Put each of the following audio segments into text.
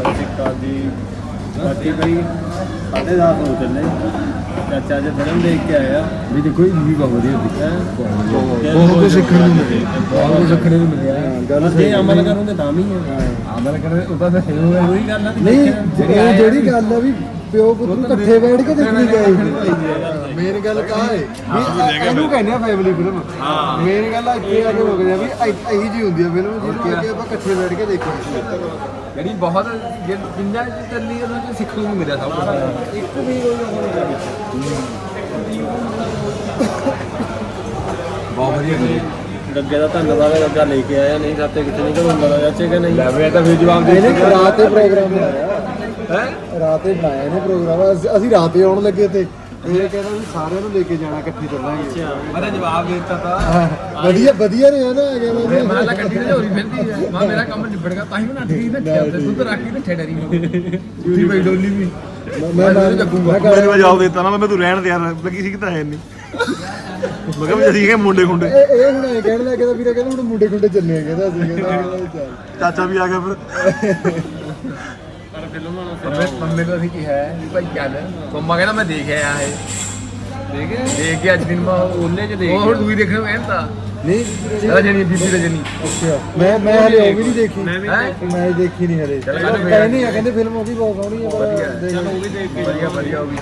ਸਤਿ ਸ਼੍ਰੀ ਅਕਾਲ ਜੀ ਬਾਕੀ ਬਈ ਸਾਡੇ ਦਾ ਹੋ ਚੱਲੇ। ਚਾਚਾ ਜੀ ਫਿਲਮ ਦੇਖ ਕੇ ਆਇਆ। ਵੀ ਦੇਖੋ ਇਹ ਵੀ ਬਹੁਤ ਵਧੀਆ ਹੈਂ? ਬਹੁਤ ਕੁਝ ਸਿੱਖਣ ਨੂੰ ਮਿਲਿਆ। ਬਹੁਤ ਕੁਝ ਸਿੱਖਣ ਨੂੰ ਮਿਲਿਆ। ਗੱਲ ਜੇ ਅਮਲ ਕਰੂੰਗੇ ਤਾਂ ਵੀ ਹੈ। ਆਮਲ ਕਰੇ ਉਹਦਾ ਤਾਂ ਹੈ ਹੋਇਆ ਉਹੀ ਗੱਲ ਨਹੀਂ ਜਿਹੜੀ ਗੱਲ ਆ ਵੀ ਪਿਓ ਪੁੱਤ ਇਕੱਠੇ ਬੈਠ ਕੇ ਦੇਖਣੀ ਚਾਹੀਦੀ ਮੇਨ ਗੱਲ ਕਾ ਹੈ ਵੀ ਇਹਨੂੰ ਕਹਿੰਦੇ ਆ ਫੈਮਿਲੀ ਫਿਲਮ ਮੇਨ ਗੱਲ ਆ ਇੱਥੇ ਆ ਕੇ ਰੁਕਦੇ ਆ ਵੀ ਇਹੀ ਜੀ ਹੁੰਦੀ ਆ ਫਿਲਮ ਜਿਹਨੂੰ ਆ ਕੇ ਆਪਾਂ ਇਕੱਠੇ ਬੈਠ ਕੇ ਦੇਖਣੀ ਜਿਹੜੀ ਬਹੁਤ ਜਿੰਨਾ ਚ ਚੱਲੀ ਉਹਨਾਂ ਚ ਸਿੱਖਣ ਨੂੰ ਮਿਲਿਆ ਸਭ ਕੁਝ ਇੱਕ ਵੀ ਕੋਈ ਹੋਣੀ ਚਾਹੀਦੀ ਬਹੁਤ ਵਧੀਆ ਸੀ ਗੱਗੇ ਦਾ ਧੰਨਵਾਦ ਹੈ ਗੱਗਾ ਲੈ ਕੇ ਆਇਆ ਨਹੀਂ ਸਾਤੇ ਕਿਤੇ ਨਹੀਂ ਘਰੋਂ ਹੁੰਦਾ ਚਾਚੇ ਕਿ ਨਹੀਂ। ਲੈ ਮੈਂ ਤਾਂ ਫਿਰ ਜਵਾਬ ਦੇ ਇਹਨੇ ਰਾਤ ਤੇ ਪ੍ਰੋਗਰਾਮ ਬਣਾਇਆ ਹੈ? ਰਾਤ ਬਣਾਇਆ ਇਹਨੇ ਪ੍ਰੋਗਰਾਮ ਅਸੀਂ- ਅਸੀਂ ਰਾਤ ਆਉਣ ਲੱਗੇ ਤੇ। ਇਹ ਕਹਿੰਦਾ ਵੀ ਸਾਰਿਆਂ ਨੂੰ ਲੈ ਕੇ ਜਾਣਾ ਇਕੱਠੇ ਚੱਲਾਂਗੇ। ਮੈਂ ਤਾਂ ਜਵਾਬ ਦੇ ਦਿੱਤਾ ਤਾਂ। ਹਾਂ, ਵਧੀਆ ਵਧੀਆ ਰਿਹਾ ਨਾ ਆ ਗਿਆ ਮੈਂ ਮੈਂ ਤਾਂ ਗੱਡੀ ਤੇ ਹੋਰੀ ਫਿਰਦੀ ਹੈ ਮੈਂ ਮੇਰਾ ਕੰਮ ਨਿਬੜ ਗਿਆ ਤਾਂ ਹੀ ਮੈਂ ਗਈ ਨਾ ਤੇ ਦੁੱਧ ਰੱਖ ਕੇ ਤੇ ਡਰੀ ਉੱਠੀ ਪਈ ਡੋਲੀ ਵੀ। ਮੈਂ ਮੈਂ ਕਰ ਮੈਂ ਜਵਾਬ ਦਿੱਤਾ ਨਾ ਮੈਂ ਤੂੰ ਰਹਿਣ ਦੇ ਯਾਰ ਲੱਗੀ ਸੀ ਕਿ ਤਾਂ ਹੈ ਨਹੀਂ। ਮੈਂ ਕਿਹਾ ਵੀ ਅਸੀਂ ਕਿ ਮੁੰਡੇ ਖੁੰਡੇ। ਇਹ ਇਹ ਹੁਣ ਇਹ ਕਹਿਣ ਲੱਗਾ ਤਾਂ ਵੀਰਾ ਕਹਿੰਦਾ ਹੁਣ ਮੁੰਡੇ ਖੁੰਡੇ ਚੱਲੇ ਆ ਕਹਿੰਦਾ ਅਸੀਂ। ਕਹਿੰਦਾ ਚੱਲ ਚਾਚਾ ਵੀ ਆ ਗਿਆ ਫਿਰ। ਮੰਮੀ ਮੰਮੀ ਤੋਂ ਅਸੀਂ ਕੀ ਹੈ ਵੀ ਭਾਈ ਚੱਲ। ਮੰਮਾ ਕਹਿੰਦਾ ਮੈਂ ਦੇਖ ਆਇਆ ਇਹ। ਦੇਖੇ ਦੇਖ ਕੇ ਅੱਜ ਦਿਨ ਮੈਂ ਉਹਨੇ ਚ ਦੇਖ ਉਹ ਹੁਣ ਦੂਈ ਦੇਖਣ ਨੂੰ ਤਾਂ। ਨਹੀਂ ਰਜਨੀ ਬੀਬੀ ਰਜਨੀ ਅੱਛਾ। ਮੈਂ ਮੈਂ ਹਲੇ ਉਹ ਵੀ ਨਹੀਂ ਦੇਖੀ। ਮੈਂ ਵੀ ਹੈਂ? ਦੇਖੀ। ਮੈਂ ਦੇਖੀ ਨਹੀਂ ਹਲੇ। ਚੱਲ ਕਹਿੰਦੇ ਆ ਕਹਿੰਦੇ ਫਿਲਮ ਉਹ ਵੀ ਬਹੁਤ ਸੋਹਣੀ ਵਧੀਆ। ਪਰ ਚਲ ਉਹ ਵੀ ਦੇਖ ਕੇ ਵਧੀਆ ਵਧੀਆ ਉਹ ਵੀ।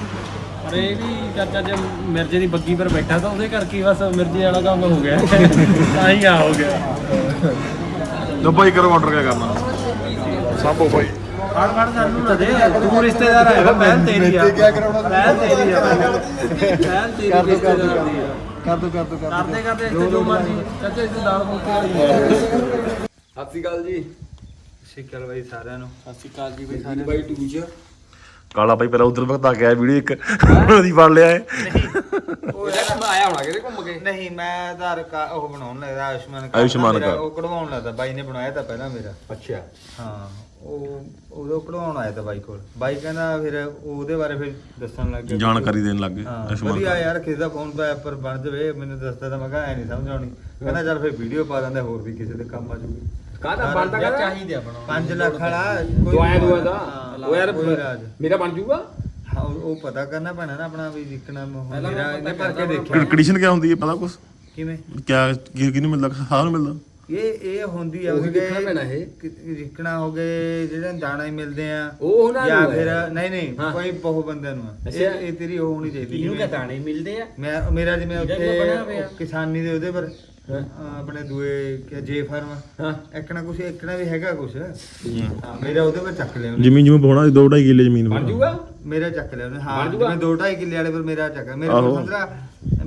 ਪਰ ਇਹ ਵੀ ਚਾਚਾ ਜੇ ਮਿਰਜੇ ਦੀ ਬੱਗੀ ਪਰ ਬੈਠਾ ਤਾਂ ਉਹਦੇ ਕਰਕੇ ਹੀ ਬਸ ਮਿਰਜੇ ਵਾਲਾ ਕੰਮ ਹੋ ਗਿਆ। ਤਾਂ ਹੀ ਆ ਹੋ ਗਿਆ। ਲੋ ਭਾਈ ਕਰੋ ਆਰਡਰ ਕਿਆ ਕਰਨਾ? ਸਾਬੋ ਭਾਈ। ਫੜ ਫੜ ਸਾਨੂੰ ਨਾ ਦੇ। ਤੂੰ ਰਿਸ਼ਤੇਦਾਰ ਆਇਆ ਪਹਿਲ ਤੇਰੀ ਆ। ਪਹਿਲ ਤੇਰੀ ਆ। ਪਹਿਲ ਤੇਰੀ ਰਿਸ਼ਤੇਦਾਰ ਦੀ ਆ। ਕਰ ਦੋ ਕਰ ਦੋ ਕਰ ਦੋ। ਕਰਦੇ ਕਰਦੇ ਇੱਥੇ ਜੋ ਮਰਜ਼ੀ। ਚਾਚਾ ਇੱਥੇ ਦਾਲ ਫੁਲਕੇ ਵਾਲੀ ਹੈ ਸਤਿ ਸ਼੍ਰੀ ਅਕਾਲ ਜੀ। ਸਿੱਕਲ ਬਾਈ ਸਾਰਿਆਂ ਨੂੰ। ਸਤਿ ਸ਼੍ਰੀ ਅਕਾਲ ਜੀ ਬਾਈ ਸਾਰਿਆਂ ਬਾਈ ਟੂ ਚ ਕਾਲਾ ਭਾਈ ਪਹਿਲਾਂ ਉਧਰ ਵਕਤ ਆ ਗਿਆ ਵੀਡੀਓ ਇੱਕ। ਉਹਦੀ ਫੜ ਲਿਆ ਹੈ ਉਹ ਯਾਰ ਆਇਆ ਹੋਣਾ ਕਿਤੇ ਘੁੰਮ ਕੇ? ਨਹੀਂ ਮੈਂ ਆਧਾਰ ਕਾ ਉਹ ਬਣਾਉਣ ਲੱਗਦਾ ਆਯੁਸ਼ਮਾਨ ਕਾਰਡ। ਆਯੁਸ਼ਮਾਨ ਕਾਰਡ। ਉਹ ਕਢਵਾਉਣ ਲੱਗਦਾ ਬਾਈ ਨੇ ਬਣਾਇਆ ਤਾਂ ਪਹਿਲਾਂ ਮੇਰਾ। ਅੱਛਾ। ਹਾਂ। ਉਹ ਉਹਦੋਂ ਕਢਵਾਉਣ ਆਇਆ ਤਾਂ ਬਾਈ ਕੋਲ। ਬਾਈ ਕਹਿੰਦਾ ਫਿਰ ਉਹਦੇ ਬਾਰੇ ਫਿਰ ਦੱਸਣ ਲੱਗ ਗਿਆ ਜਾਣਕਾਰੀ ਦੇਣ ਲੱਗ ਗਏ। ਹਾਂ ਆਯੁਸ਼ਮਾਨ ਵਧੀਆ। ਯਾਰ ਕਿਸੇ ਦਾ ਫੋਨ ਪੈ ਪਰ ਬਣ ਜਵੇ ਮੈਨੂੰ ਦੱਸਦਾ ਤਾਂ ਮੈਂ ਕਿਹਾ ਐ ਨਹੀਂ ਸਮਝ ਆਉਣੀ। ਕਹਿੰਦਾ ਚੱਲ ਫਿਰ ਵੀਡੀਓ ਪਾ ਦਿੰਦੇ ਹੋਰ ਵੀ ਕਿਸੇ ਦੇ ਕੰਮ ਆ ਜੂਗੀ ਕਾਹਦਾ ਬਣਦਾ ਕਾਹਦਾ? ਚਾਹੀਦੇ ਆ ਬਣਾਉਣਾ। 5 ਲੱਖ ਵਾਲਾ ਦੁਆਇਆ ਦੁਆ ਦਾ। ਹਾਂ, ਉਹ ਯਾਰ ਕੋਈ ਰਾਜ। ਮੇਰਾ ਬਣ ਜੂਗਾ ਹਾਂ ਉਹ ਉਹ ਪਤਾ ਕਰਨਾ ਪੈਣਾ ਨਾ ਆਪਣਾ ਵੀ ਜਿੱਕਣਾ ਪਹਿਲਾਂ ਮੇਰਾ ਮੈਂ ਇਹਨੇ ਭਰ ਕੇ ਦੇਖਿਆ। ਕੰਡੀਸ਼ਨ ਕਿਆ ਹੁੰਦੀ ਹੈ ਪਤਾ ਕੁਛ? ਕਿਵੇਂ? ਕਿਆ ਕੀ ਕਿਹਨੂੰ ਮਿਲਦਾ? ਸਾਰਿਆਂ ਨੂੰ ਮਿਲਦਾ? ਇਹ ਇਹ ਹੁੰਦੀ ਆ ਉਹੀ ਦੇਖਣਾ ਪੈਣਾ ਇਹ। ਰਿਕਣਾ ਹੋ ਗਏ ਜਿਹੜੇ ਦਾਣਾ ਹੀ ਮਿਲਦੇ ਆ। ਉਹ ਉਹਨਾਂ ਨੂੰ ਜਾਂ ਫਿਰ ਨਹੀਂ ਨਹੀਂ ਕੋਈ ਬਹੁਤ ਬੰਦਿਆਂ ਨੂੰ ਇਹ ਤੇਰੀ ਉਹ ਹੋਣੀ ਚਾਹੀਦੀ ਇਹਨੂੰ ਕਾ ਦਾਣੇ ਮਿਲਦੇ ਆ? ਮੈਂ ਮੇਰਾ ਜਿਵੇਂ ਉੱਥੇ ਕਿਸਾਨੀ ਦੇ ਉਹਦੇ ਪਰ ਆਪਣੇ ਦੂਏ ਕਿ ਜੇ ਫਾਰਮ ਹਾਂ। ਇੱਕਣਾ ਕੁਛ ਇੱਕਣਾ ਵੀ ਹੈਗਾ ਕੁਛ। ਮੇਰਾ ਉਹਦੇ ਪਰ ਚੱਕ ਲਿਆ ਜ਼ਮੀਨ ਜਿਵੇਂ ਬੋਣਾ 2 2.5 ਕਿੱਲੇ ਜ਼ਮੀਨ ਬਣ ਜੂਗਾ? ਮੇਰਾ ਚੱਕ ਲਿਆ ਉਹਨੇ ਹਾਂ ਮੈਂ 2 2.5 ਕਿੱਲੇ ਵਾਲੇ ਪਰ ਮੇਰਾ ਚੱਕ ਮੇਰਾ 15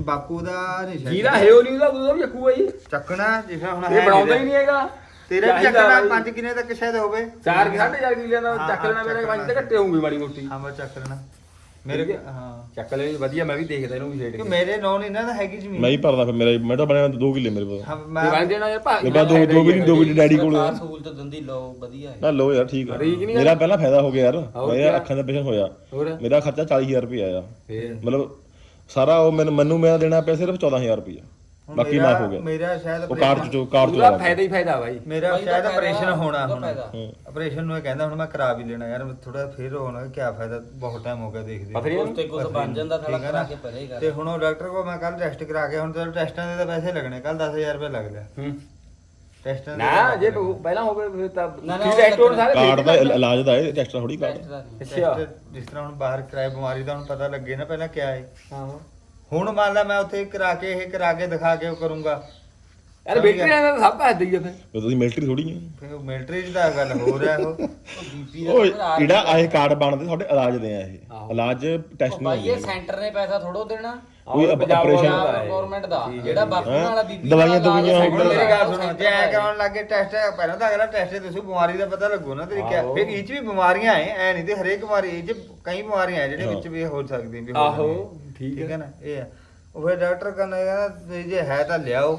ਬਾਪੂ ਦਾ ਨਹੀਂ ਸ਼ਾਇਦ। ਜੀਰਾ ਹੈ ਉਹ ਨਹੀਂ ਉਹਦਾ ਉਹਦਾ ਵੀ ਚੱਕੂ ਹੈ ਜੀ। ਚੱਕਣਾ ਜਿਵੇਂ ਹੁਣ ਇਹ ਬਣਾਉਂਦਾ ਹੀ ਨਹੀਂ ਹੈਗਾ। ਤੇਰੇ ਵੀ ਚੱਕਣਾ 5 ਕਿੰਨੇ ਤੱਕ ਸ਼ਾਇਦ ਹੋਵੇ। 4 4.5 ਕਿਲੋ ਦਾ ਚੱਕ ਲੈਣਾ ਮੇਰੇ ਪੰਜ ਤੇ ਘੱਟੇ ਹੋਊਗੀ ਮਾੜੀ ਮੋਟੀ। ਹਾਂ ਮੈਂ ਚੱਕ ਲੈਣਾ। ਮੇਰੇ ਹਾਂ। ਚੱਕ ਲੈਣੀ ਵਧੀਆ ਮੈਂ ਵੀ ਦੇਖਦਾ ਇਹਨੂੰ ਵੀ ਛੇੜ ਕਿ। ਮੇਰੇ ਨੌ ਨਹੀਂ ਨਾ ਹੈਗੀ ਜ਼ਮੀਨ। ਮੈਂ ਹੀ ਭਰਦਾ ਫਿਰ ਮੇਰਾ ਮੈਂ ਤਾਂ ਬਣਿਆ ਹੋਇਆ ਦੋ ਕਿਲੇ ਮੇਰੇ ਕੋਲ। ਹਾਂ, ਮੈਂ- ਦਿਵਾਨ ਦੇਣਾ ਯਾਰ ਭਾਈ ਇਹ ਦੋ ਦੋ ਵੀ ਦੋ ਵੀ ਡੈਡੀ ਕੋਲ ਸਰਕਾਰ ਸਹੂਲਤ ਦਿੰਦੀ ਲਓ ਵਧੀਆ ਹੈ। ਨਾ ਲੋ ਯਾਰ ਠੀਕ ਆ। ਮੇਰਾ ਪਹਿਲਾਂ ਫਾਇਦਾ ਹੋ ਗਿਆ ਯਾਰ। ਹੋਰ ਅੱਖਾਂ ਦਾ ਪੇਸ਼ੈਂਟ ਹੋਇਆ। ਮੇਰਾ ਖਰਚਾ 40000 ਰੁਪਏ ਆਇਆ ਫੇਰ? ਮਤਲਬ ਸਾਰਾ ਉਹ ਮੈਨੂੰ ਮੈਨੂੰ ਮੇਰਾ ਦੇਣਾ ਪਿਆ ਸਿਰਫ 14000 ਰੁਪਏ ਹੁਣ ਬਾਕੀ ਮਾਫ ਹੋ ਗਿਆ। ਮੇਰਾ ਸ਼ਾਇਦ ਉਹ ਕਾਰਡ ਚੋਂ ਕਾਰਡ ਚੋਂ ਪੂਰਾ ਫਾਇਦਾ ਹੀ ਫਾਇਦਾ ਬਾਈ। ਮੇਰਾ ਸ਼ਾਇਦ ਆਪਰੇਸ਼ਨ ਹੋਣਾ ਹੁਣ। ਆਪਰੇਸ਼ਨ ਨੂੰ ਇਹ ਕਹਿੰਦਾ ਹੁਣ ਮੈਂ ਕਰਾ ਵੀ ਲੈਣਾ ਯਾਰ ਥੋੜਾ ਫੇਰ ਹੋਣਾ ਕੀ ਫਾਇਦਾ ਬਹੁਤ ਟਾਈਮ ਹੋ ਗਿਆ ਦੇਖਦੇ ਪਥਰੀ ਉਸ ਤੇ ਕੁਝ ਬਣ ਜਾਂਦਾ ਥੋੜਾ ਕਰਾ? ਕੇ ਪਰੇ ਕਰ ਤੇ ਹੁਣ ਉਹ ਡਾਕਟਰ ਕੋਲ ਮੈਂ ਕੱਲ ਟੈਸਟ ਕਰਾ ਕੇ ਹੁਣ ਤੇ ਟੈਸਟਾਂ ਦੇ ਤਾਂ ਪੈਸੇ ਲੱਗਣੇ ਕੱਲ 10000 ਰੁਪਏ ਲੱਗ ਲਿਆ ਹੂੰ। ਟੈਸਟਾਂ ਦੇ ਨਾ ਤਾਂ ਜੇ ਲੱਗਣੇ। ਪਹਿਲਾਂ ਹੋਵੇ ਫਿਰ ਤਾਂ ਨਾ, ਨਾ, ਉਹ ਟੋਨ ਸਾਰੇ ਕਾਰਡ ਦਾ। ਇਲ- ਇਲਾਜ ਦਾ ਹੈ ਟੈਸਟ ਥੋੜੀ ਕਾਰਡ ਦਾ ਨਹੀਂ। ਅੱਛਾ। ਟੈਸਟ ਜਿਸ ਤਰ੍ਹਾਂ ਹੁਣ ਬਾਹਰ ਕਰਾਏ ਬਿਮਾਰੀ ਦਾ ਹੁਣ ਪਤਾ ਲੱਗੇ ਨਾ ਪਹਿਲਾਂ ਕਿਆ ਹੈ ਹਾਂ। ਹੁਣ ਮੰਨ ਲਾ ਮੈਂ ਉੱਥੇ ਕਰਾ ਕੇ ਇਹ ਕਰਾ ਕੇ ਦਿਖਾ ਕੇ ਉਹ ਕਰੂੰਗਾ। ਯਾਰ ਬੇਟੇ ਨਾਲ ਸਭ ਦੱਸ ਦਈਏ ਫਿਰ। ਤੇ ਤੁਸੀਂ ਮਿਲਟਰੀ ਥੋੜੀ ਹੈ ਫਿਰ ਮਿਲਟਰੀ ਦਾ ਗੱਲ ਹੋ ਰਿਹਾ ਉਹ। ਬੀਪੀ ਦਾ ਓਏ ਤਾਂ ਜਿਹੜਾ ਆਏ ਕਾਰਡ ਬਣਦੇ ਤੁਹਾਡੇ ਇਲਾਜ ਦੇ ਆ ਇਹ। ਇਲਾਜ ਟੈਸਟ ਉਹ ਬਾਈ ਨਹੀਂ ਇਹ ਸੈਂਟਰ ਨੇ ਪੈਸਾ ਥੋੜੋ ਦੇਣਾ। ਕੋਈ ਹੈ। ਗਵਰਨਮੈਂਟ ਦਾ ਜਿਹੜਾ ਹੈਂ? ਵਾਲਾ ਬੀਬੀ ਦਵਾਈਆਂ ਦੁਵਾਈਆਂ ਹੁਣ ਹੁਣ ਮੇਰੀ ਗੱਲ ਸੁਣੋ ਜੇ ਐ ਕਰਾਉਣ ਲੱਗੇ ਟੈਸਟ ਪਹਿਲਾਂ ਤਾਂ ਅਗਲਾ ਟੈਸਟ ਤੁਸੀਂ ਬਿਮਾਰੀ ਦਾ ਪਤਾ ਲੱਗੂ ਨਾ ਤਰੀਕਾ। ਫਿਰ ਇਹ ਚ ਵੀ ਬਿਮਾਰੀਆਂ ਐ ਐ ਨਹੀਂ ਤੇ ਹਰੇਕ ਬਿਮਾਰੀ ਇਹ ਚ ਕਈ ਬਿਮਾਰੀਆਂ ਐ ਜਿਹੜੇ ਵਿੱਚ ਵੀ ਹੋ ਸਕਦੀਆਂ ਵੀ ਆਹੋ। ਠੀਕ ਹੈ। ਨਾ ਇਹ ਆ ਉਹ ਫਿਰ ਡਾਕਟਰ ਕਹਿੰਦਾ ਜੇ ਹੈ ਤਾਂ ਲਿਆਓ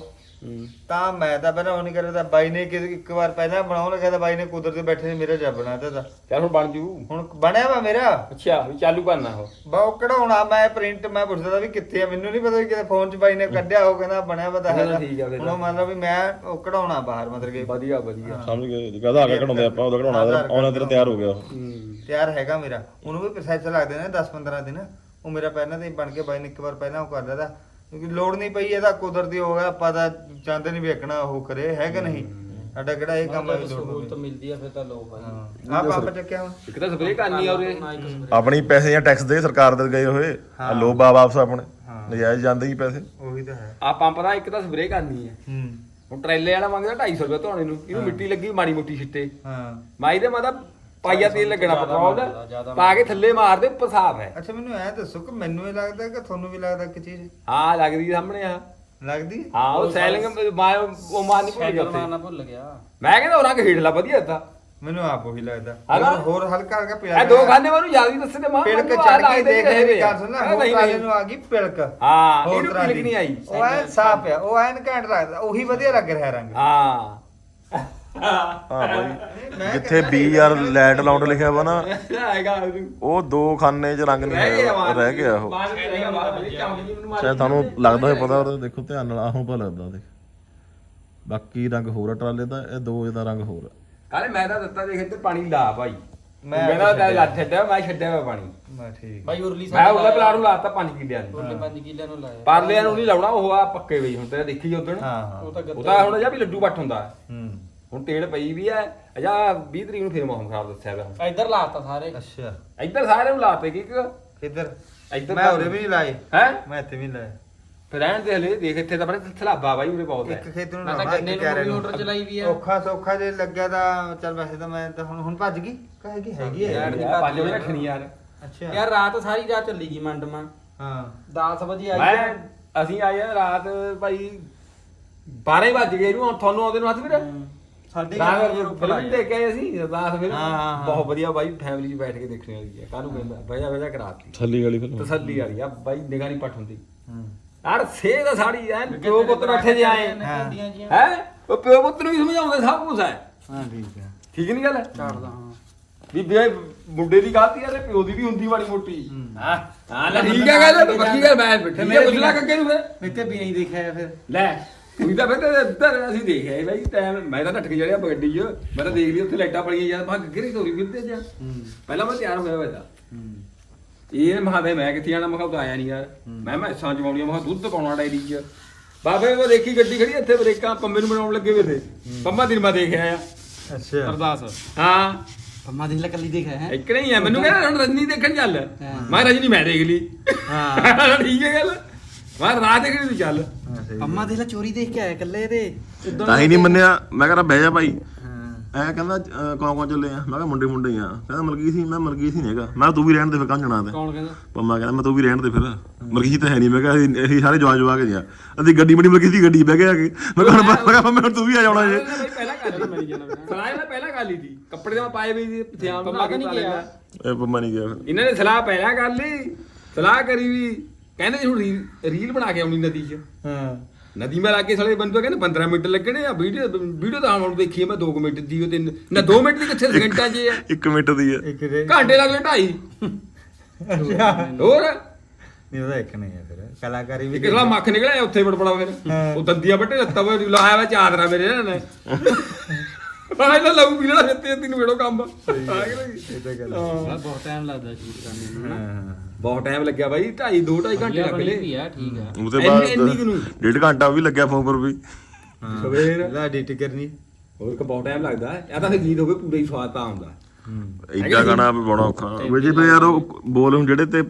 ਤਾਂ ਮੈਂ ਤਾਂ ਪਹਿਲਾਂ ਉਹ ਨਹੀਂ ਕਰਦਾ ਬਾਈ ਨੇ ਕਿ- ਇੱਕ ਵਾਰ ਪਹਿਲਾਂ ਬਣਾਉਣ ਲੱਗਾ ਤਾਂ ਬਾਈ ਨੇ ਕੁਦਰਤ ਬੈਠੇ ਨੇ ਮੇਰਾ ਜੱਬ ਬਣਾਤਾ ਤਾ ਚੱਲ ਹੁਣ ਬਣ ਜੂ। ਹੁਣ ਬਣਿਆ ਵਾ ਮੇਰਾ? ਅੱਛਾ ਵੀ ਚਾਲੂ ਕਰਨਾ ਉਹ। ਬਾ ਉਹ ਕਢਾਉਣਾ ਮੈਂ ਪ੍ਰਿੰਟ ਮੈਂ ਪੁੱਛਦਾ ਤਾ ਵੀ ਕਿੱਥੇ ਆ ਮੈਨੂੰ ਨਹੀਂ ਪਤਾ ਵੀ ਕਿਤੇ ਫੋਨ 'ਚ ਬਾਈ ਨੇ ਕੱਢਿਆ ਉਹ ਕਹਿੰਦਾ ਬਣਿਆ ਵਾ ਤਾਂ ਕਹਿੰਦਾ ਹੈਗਾ। ਠੀਕ ਆ ਫਿਰ। ਹੁਣ ਉਹ ਮਤਲਬ ਵੀ ਮੈਂ ਉਹ ਕਢਾਉਣਾ ਬਾਹਰ ਮਤਲਬ ਕਿ ਵਧੀਆ ਵਧੀਆ। ਸਮਝ ਗਏ ਕਹਦਾ ਆ ਕੇ ਘੜਾਉਂਦੇ ਆਪਾਂ ਉਹਦਾ ਘੜਾਉਣਾ ਆਉਣਾ ਤੇਰਾ ਤਿਆਰ ਹੋ ਗਿਆ ਉਹ। ਤਿਆਰ ਹੈਗਾ ਮੇਰਾ। ਉਹਨੂੰ ਵੀ ਪ੍ਰੋਸੈਸ ਲੱਗਦੇ ਨੇ 10-15 ਦਿਨ। ਉਹ ਮੇਰਾ ਪਹਿਲਾਂ ਤੇ ਬਣ ਕੇ ਬਾਈ ਨੇ ਇੱਕ ਵਾਰ ਪਹਿਲਾਂ ਉਹ ਕਰ ਲਿਆ ਤਾ ਕਿਉਂਕਿ ਲੋੜ ਨਹੀਂ ਪਈ ਇਹਦਾ ਕੁਦਰਤੀ ਹੋ ਗਿਆ ਆਪਾਂ ਤਾਂ ਚਾਹੁੰਦੇ ਨਹੀਂ ਵੇਖਣਾ ਉਹ ਕਰੇ ਹੈ ਕਿ ਨਹੀਂ? ਸਾਡਾ ਕਿਹੜਾ ਇਹ ਕੰਮ ਹੈ ਵੀ ਲੋੜ ਸਹੂਲਤ ਮਿਲਦੀ ਆ ਫਿਰ ਤਾਂ ਲੋ ਭਾਈ ਹਾਂ। ਆਹ ਪੰਪ ਚੱਕਿਆ ਹੁਣ। ਇੱਕ ਤਾਂ ਸਪਰੇਅ ਕਰਨੀ ਆ ਉਰੇ। ਆਪਣੀ ਪੈਸੇ ਜਾਂ ਟੈਕਸ ਦੇ ਸਰਕਾਰ ਦੇ ਗਏ ਹੋਏ ਆ ਲੋ ਬਾ ਵਾਪਸ ਆਪਣੇ। ਨਜਾਇਜ਼ ਜਾਂਦੇ ਹੀ ਪੈਸੇ। ਉਹੀ ਤਾਂ ਹੈ। ਆ ਪੰਪ ਦਾ ਇੱਕ ਤਾਂ ਸਪਰੇਅ ਕਰਨੀ ਹੈ ਹੂੰ। ਹੁਣ ਟਰੇਲੇ ਵਾਲਾ ਮੰਗਦਾ 250 ਰੁਪਏ ਧੋਣੇ ਨੂੰ। ਇਹਨੂੰ ਮਿੱਟੀ ਲੱਗੀ ਮਾੜੀ ਮੋਟੀ ਛਿੱਟੇ। ਹਾਂ। ਮਾਈ ਦੇ ਮਾਦਾ ਪਾਈਆ ਤੇਲ ਲੱਗਣਾ ਪੈਟਰੋਲ ਦਾ ਪਾ ਕੇ ਥੱਲੇ ਮਾਰ ਦੇ ਉੱਪਰ ਸਾਫ਼ ਹੈ। ਅੱਛਾ ਮੈਨੂੰ ਐ ਦੱਸੋ ਕਿ ਮੈਨੂੰ ਇਹ ਲੱਗਦਾ ਕਿ ਤੁਹਾਨੂੰ ਵੀ ਲੱਗਦਾ ਕਿ ਚੀਜ਼? ਹਾਂ ਲੱਗਦੀ ਸਾਹਮਣੇ ਆ ਲੱਗਦੀ? ਹਾਂ ਉਹ ਸੈਲਿੰਗ ਉਹ ਮਾਰ ਨਹੀਂ ਭੁੱਲ ਗਿਆ ਉੱਥੇ। ਭੁੱਲ ਗਿਆ। ਮੈਂ ਕਹਿੰਦਾ ਉਹ ਰੰਗ ਹੇਠਲਾ ਵਧੀਆ ਤਾਂ ਮੈਨੂੰ ਆਪ ਉਹੀ ਲੱਗਦਾ? ਹੋਰ ਹਲਕਾ ਹਲਕਾ ਪੀਲਾ ਇਹ ਦੋ ਖਾਨੇ ਮੈਨੂੰ ਯਾਦ ਹੀ ਦੱਸੇ ਤੇ ਮਾਂ ਪਿਲਕ ਚੜ ਕੇ ਦੇਖ ਆ। ਗੱਲ ਸੁਣ ਹੋਰ ਕਾਲੇ। ਨੂੰ ਆ ਗਈ ਪਿਲਕ। ਹਾਂ ਹੋਰ ਇਹਨੂੰ ਤਰ੍ਹਾਂ ਪਿਲਕ ਦੀ। ਨਹੀਂ ਆਈ। ਉਹ ਐਨ ਸਾਫ਼ ਆ ਉਹ ਐਨ ਘੈਂਟ ਲੱਗਦਾ ਉਹੀ ਵਧੀਆ ਲੱਗ ਰਿਹਾ ਰੰਗ। ਹਾਂ। ਹਾਂ ਭਾਈ ਜਿੱਥੇ ਬੀ ਆਰ ਲੈਟ ਲਾਉਂਡ ਲਿਖਿਆ ਵਾ ਨਾ ਹੈਗਾ ਉਹਨੂੰ। ਉਹ ਦੋ ਖਾਨੇ 'ਚ ਰੰਗ ਨਹੀਂ ਰਹਿ ਗਿਆ ਹੈ ਮਾਰ ਰਹਿ ਗਿਆ ਉਹ ਚਮੜੀ ਮਾਰ ਸ਼ਾਇਦ ਤੁਹਾਨੂੰ ਲੱਗਦਾ ਹੋਵੇ ਪਤਾ ਉਹਦਾ ਦੇਖੋ ਧਿਆਨ ਨਾਲ ਆਹੋਂ ਪਾ ਲੱਗਦਾ ਦੇਖ। ਬਾਕੀ ਰੰਗ ਹੋਰ ਆ ਟਰਾਲੇ ਦਾ ਇਹ ਦੋ ਇਹਦਾ ਰੰਗ ਹੋਰ ਆ। ਕਾਲੇ ਮੈਂ ਤਾਂ ਦਿੱਤਾ ਦੇਖ ਇੱਧਰ ਪਾਣੀ ਲਾ ਭਾਈ। ਮੈਂ ਮੈਂ ਕਹਿੰਦਾ ਤਾਂ ਲੱਤ ਛੱਡਿਆ। ਮੈਂ ਛੱਡਿਆ ਹੋਇਆ ਪਾਣੀ। ਮੈਂ ਠੀਕ। ਬਾਈ ਉਰਲੀ ਮੈਂ ਉਹਦਾ ਪਲਾਟ ਨੂੰ ਲਾਤਾ 5 ਕਿੱਲਿਆਂ ਨੂੰ। ਉਰਲੇ 5 ਕਿੱਲਿਆਂ ਨੂੰ ਲਾਇਆ। ਪਰਲਿਆਂ ਨੂੰ ਨਹੀਂ ਲਾਉਣਾ ਉਹ ਆ ਪੱਕੇ ਬਈ ਹੁਣ ਤੇਰਾ ਦੇਖੀ ਉਦੋਂ ਹਾਂ ਹਾਂ। ਉਹ ਤਾਂ ਉਹ ਤਾਂ ਹੁਣ ਜਾਂ ਵੀ ਲੱਡੂ ਵੱਟ ਹੁੰਦਾ। ਹੂੰ। ਹੁਣ ਤੇਲ ਪਈ ਵੀ ਐ ਅਜਾ 20 ਤਰੀਕ ਨੂੰ ਫਿਰ ਮੌਸਮ ਖਰਾਬ ਦੱਸਿਆ ਵਾ ਇੱਧਰ ਲਾਤਾ ਸਾਰੇ। ਅੱਛਾ। ਇੱਧਰ ਸਾਰੇ ਨੂੰ ਲਾਤੇ ਕੀ ਕਿੱਧਰ? ਇੱਧਰ ਮੈਂ ਉਰੇ ਵੀ ਨਹੀਂ ਲਾਏ। ਹੈ? ਮੈਂ ਇੱਥੇ ਵੀ ਨਹੀਂ ਲਾਏ ਫਿਰ ਰਹਿਣ ਦੇ ਹਲੇ ਦੇਖ ਇੱਥੇ ਤਾਂ ਬੜੇ ਸਲਾਬਾ ਬਾਈ ਉਰੇ ਬਹੁਤ ਇੱਕ ਹੈ ਖੇਤ ਨੂੰ ਮੈਂ ਤਾਂ ਲਾਉਣਾ ਗੰਨੇ ਇੱਕ ਨੂੰ ਵੀ ਨੂੰ। order ਚਲਾਈ ਵੀ ਆ। ਔਖਾ ਸੌਖਾ ਜੇ ਲੱਗਿਆ ਤਾਂ ਚੱਲ ਵੈਸੇ ਤਾਂ ਮੈਂ ਤਾਂ ਹੁਣ ਹੁਣ ਭੱਜ ਗਈ। ਕਹੇਗੀ ਹੈਗੀ ਹੈ ਯਾਰ, ਪੰਜ ਵਜੇ ਰੱਖਣੀ ਯਾਰ। ਅੱਛਾ। ਯਾਰ ਰਾਤ ਸਾਰੀ ਰਾਤ ਚੱਲੀ ਗਈ ਮੰਡਮਾ ਹਾਂ। 10 ਵਜੇ ਆਈ ਮੈਂ ਆ। ਅਸੀਂ ਆਏ ਆ ਰਾਤ ਭਾਈ 12 ਹੀ ਵੱਜ ਗਏ ਹੁਣ ਤੁਹਾਨੂੰ ਆਉਂਦੇ ਨੂੰ ਹੱਥ ਵੀਰ ਸਾਡੇ ਫਿਲਮ ਫਿਲਮ ਦੇਖ ਕੇ ਆਏ ਅਸੀਂ ਹਾਂ, ਹਾਂ, ਹਾਂ। ਬਹੁਤ ਵਧੀਆ ਬਾਈ ਫੈਮਿਲੀ 'ਚ ਬੈਠ ਕੇ ਦੇਖਣ ਵਾਲੀ ਹੈ। ਕਾਹਨੂੰ ਕਹਿੰਦਾ? ਵਜਾ ਵਜਾ ਕਰਾਤੀ। ਥੱਲੀ ਵਾਲੀ ਫਿਲਮ। ਤਸੱਲੀ ਵਾਲੀ ਆ ਬਾਈ ਨਿਗਾਹ ਨਹੀਂ ਪੱਟ ਹੁੰਦੀ। ਹੂੰ। ਯਾਰ ਸੇ ਦਾ ਸਾੜੀ ਐ ਪਿਓ ਪੁੱਤ ਬੈਠੇ ਜੇ ਆਏ ਹੈ। ਉਹ ਪਿਓ ਪੁੱਤ ਨੂੰ ਵੀ ਸਮਝਾਉਂਦੇ ਸਭ ਕੁਝ ਹੈ। ਹਾਂ ਠੀਕ ਹੈ। ਠੀਕ ਨਹੀਂ ਗੱਲ? ਛੱਡਦਾ ਹਾਂ। ਵੀ ਬੇ ਮੁੰਡੇ ਦੀ ਗਲਤੀ ਆ ਤੇ ਪਿਓ ਦੀ ਵੀ ਹੁੰਦੀ ਮਾੜੀ ਮੋਟੀ। ਹਾਂ। ਹਾਂ ਲੈ ਠੀਕ ਹੈ ਗੱਲ ਬੱਕੀ ਗੱਲ ਮੈਂ ਠੀਕ ਹੈ ਪੁੱਛ ਲੈ ਕੱਕੇ ਨੂੰ ਫਿਰ। ਮਿੱਤੇ ਵੀ ਨਹੀਂ ਦੇਖਿਆ ਫਿਰ। ਲੈ। ਤੂੰ ਤਾਂ ਫਿਰ ਤੇ ਇੱਧਰ ਅਸੀਂ ਦੇਖਿਆ ਸੀ ਬਾਈ ਟਾਈਮ ਮੈਂ ਤਾਂ ਨੱਠ ਕੇ ਚੜਿਆ ਗੱਡੀ 'ਚ। ਮੈਂ ਤਾਂ ਦੇਖ ਲਈ ਉੱਥੇ ਲਾਈਟਾਂ ਪੜੀਆਂ ਯਾਰ ਮੈਂ ਦੀ ਤੋਰੀ ਫਿਰਦੇ ਜਾ। ਪਹਿਲਾਂ ਮੈਂ ਤਿਆਰ ਹੋਇਆ ਹੋਇਆ ਤਾਂ। ਇਹ ਮਹਾਦੇ ਮੈਂ ਕਿੱਥੇ ਜਾਣਾ ਮੈਂ ਕਿਹਾ ਆਇਆ ਨਹੀਂ ਯਾਰ ਮੈਂ ਮੈਂ ਸਾਂ ਜਮਾਉਣੀਆਂ ਮੈਂ ਕਿਹਾ ਦੁੱਧ ਪਾਉਣਾ ਡਾਇਰੀ 'ਚ। ਬਾਬੇ ਉਹ ਦੇਖੀ ਗੱਡੀ ਖੜੀ ਇੱਥੇ ਬ੍ਰੇਕਾਂ ਪੰਮੇ ਨੂੰ ਬਣਾਉਣ ਲੱਗੇ ਵੇ ਤੇ। ਪੰਮਾ ਦਿਨ ਮੈਂ ਦੇਖਿਆ ਆ ਅੱਛਾ। ਅਰਦਾਸ ਹਾਂ। ਪੰਮਾ ਦਿਨ ਕੱਲੀ ਦੇਖਿਆ ਹੈ? ਇੱਕ ਨਹੀਂ ਹੈ ਮੈਨੂੰ ਕਹਿੰਦਾ ਹੁਣ ਰਜਨੀ ਦੇਖਣ ਚੱਲ। ਮੈਂ ਰਜਨੀ ਮੈਂ ਦੇਖ ਲਈ। ਹਾਂ। ਠੀਕ ਹੈ ਗੱਲ। ਮੈਂ ਰਾਤ ਦੇਖਣੀ ਤੂੰ ਚੱਲ। ਸਹੀ ਪੰਮਾ ਦਿਨ ਚੋਰੀ ਦੇਖ ਕੇ ਆਇਆ ਕੱਲੇ ਤੇ ਉਦੋਂ ਤਾਂ ਹੀ ਨਹੀਂ ਮੰਨਿਆ। ਮੈਂ ਕਹਿੰਦਾ ਬਹਿ ਜਾ ਭਾਈ। ਐ ਕਹਿੰਦਾ ਕੌਣ ਕੌਣ ਚੱਲੇ ਆ? ਮੈਂ ਕਿਹਾ ਮੁੰਡੇ ਮੁੰਡੇ ਆ। ਕਹਿੰਦਾ ਮਲਕੀ ਸੀ ਮੈਂ ਮਲਕੀ ਸੀ ਨਹੀਂ ਹੈਗਾ। ਮੈਂ ਤੂੰ ਵੀ ਰਹਿਣ ਦੇ ਫਿਰ ਕੱਲ ਜਾਣਾ ਤੇ ਕੌਣ ਕਹਿੰਦਾ? ਪੰਮਾ ਕਹਿੰਦਾ ਮੈਂ ਤੂੰ ਵੀ ਰਹਿਣ ਦੇ ਫਿਰ। ਮਲਕੀ ਤਾਂ ਹੈ ਨਹੀਂ। ਮੈਂ ਕਿਹਾ ਅਸੀਂ- ਸਾਰੇ ਜਵਾਨ ਜਵਾ ਕੇ ਗਿਆ ਅਸੀਂ ਗੱਡੀ ਬੜੀ ਮਲਕੀ ਸੀ ਗੱਡੀ ਬਹਿ ਗਏ ਆ ਕੇ। ਮੈਂ ਕਿਹਾ ਹੁਣ ਮੈਂ ਕਿਹਾ ਪੰਮਾ ਹੁਣ ਤੂੰ ਵੀ ਆ ਜਾਣਾ ਜੇ। ਪਹਿਲਾਂ ਕਰ ਲਈ ਮੇਰੀ ਜਨਾ ਸਲਾਹ ਮੈਂ ਪਹਿਲਾਂ ਕਰ ਲਈ ਸੀ। ਕੱਪੜੇ ਤਾਂ ਮੈਂ ਪਾਏ ਵੀ ਸੀ ਪਥਿਆਮ ਬਣਾ ਕੇ ਨਹੀਂ ਪਾ ਲਿਆ ਇਹ ਪੰਮਾ ਨਹੀਂ ਗਿਆ। ਇਹਨਾਂ ਨੇ ਸਲਾਹ ਪਹਿਲਾਂ ਕਰ ਲਈ। ਸਲਾਹ ਕਰੀ ਵੀ। ਕਹਿੰਦੇ ਸੀ ਹੁਣ ਰੀਲ- ਰੀਲ ਬਣਾ ਕੇ ਆਉਣੀ ਨਦੀ 'ਚ। ਹਾਂ। ਨਦੀ ਮੈਂ ਲਾ ਕੇ ਸਾਲੇ ਬੰਦੇ ਕਹਿੰਦੇ 15 ਮਿੰਟ ਲੱਗਣੇ ਆ ਵੀਡੀਓ ਵੀਡੀਓ ਤਾਂ ਹੁਣ ਦੇਖੀ ਮੈਂ 2 ਮਿੰਟ ਦੀ ਉਹ ਤਿੰਨ ਨਾ 2 ਮਿੰਟ ਦੀ ਕਿੱਥੇ ਸਕਿੰਟਾਂ 'ਚ ਆ? ਇੱਕ ਮਿੰਟ ਦੀ ਹੈ ਇੱਕ ਦੇ। ਘੰਟੇ ਲੱਗ ਗਏ ਢਾਈ। ਅੱਛਾ। ਹੋਰ? ਨਹੀਂ ਉਹਦਾ ਇੱਕ ਨਹੀਂ ਹੈ ਫਿਰ। ਕਲਾਕਾਰੀ ਵੀ ਇੱਕ ਸਲਾ ਮੱਖ ਨਿਕਲਿਆ ਉੱਥੇ ਬੜਬੜਾ ਫਿਰ। ਉਹ ਦੰਦੀਆਂ ਵੱਟੇ ਲੱਤਾ ਵਾ ਲਾਇਆ ਵਾ ਚਾਦਰਾ ਮੇਰੇ ਇਹਨਾਂ। ਨੇ ਆਹ ਇਹਨਾਂ ਲਊ ਪੀਣਾ ਦਿੱਤੇ ਤੈਨੂੰ ਕਿਹੜੋ ਕੰਮ। ਆ। ਕਿ ਨਹੀਂ? ਇਹ ਤਾਂ ਗੱਲ ਯਾਰ ਬਹੁਤ ਟਾਈਮ ਲੱਗਦਾ ਸ਼ੂਟ ਕਰਨੇ ਨੂੰ ਨਾ। ਹਾਂ। ਬਹੁਤ ਟਾਈਮ ਲੱਗਿਆ ਬਾਈ 2.5 2 2.5 ਘੰਟੇ ਲੱਗ ਬਣੀ ਵੀ ਗਏ ਆ ਠੀਕ ਆ। ਉਹਦੇ ਇੰਨੀ- ਇੰਨੀ ਕੁ ਨੂੰ। ਬਾਅਦ ਡੇਢ ਘੰਟਾ ਵੀ ਲੱਗਿਆ ਫੋਨ ਪਰ ਵੀ। ਸਵੇਰ। ਲਾ ਐਡਿਟ ਕਰਨੀ। ਹੋਰ ਕਿ ਬਹੁਤ ਟਾਈਮ ਲੱਗਦਾ। ਹੈ ਜਾਂ ਤਾਂ ਫਿਰ ਗੀਤ ਹੋਵੇ ਪੂਰਾ ਹੀ ਸਵਾਦ ਤਾਂ ਆਉਂਦਾ। ਇੱਡਾ ਗਾਣਾ ਵੀ ਬੜਾ ਔਖਾ। ਵੀ ਜੇ ਫਿਰ ਯਾਰ ਉਹ ਬੋਲ ਹੁਣ ਜਿਹੜੇ ਤੇ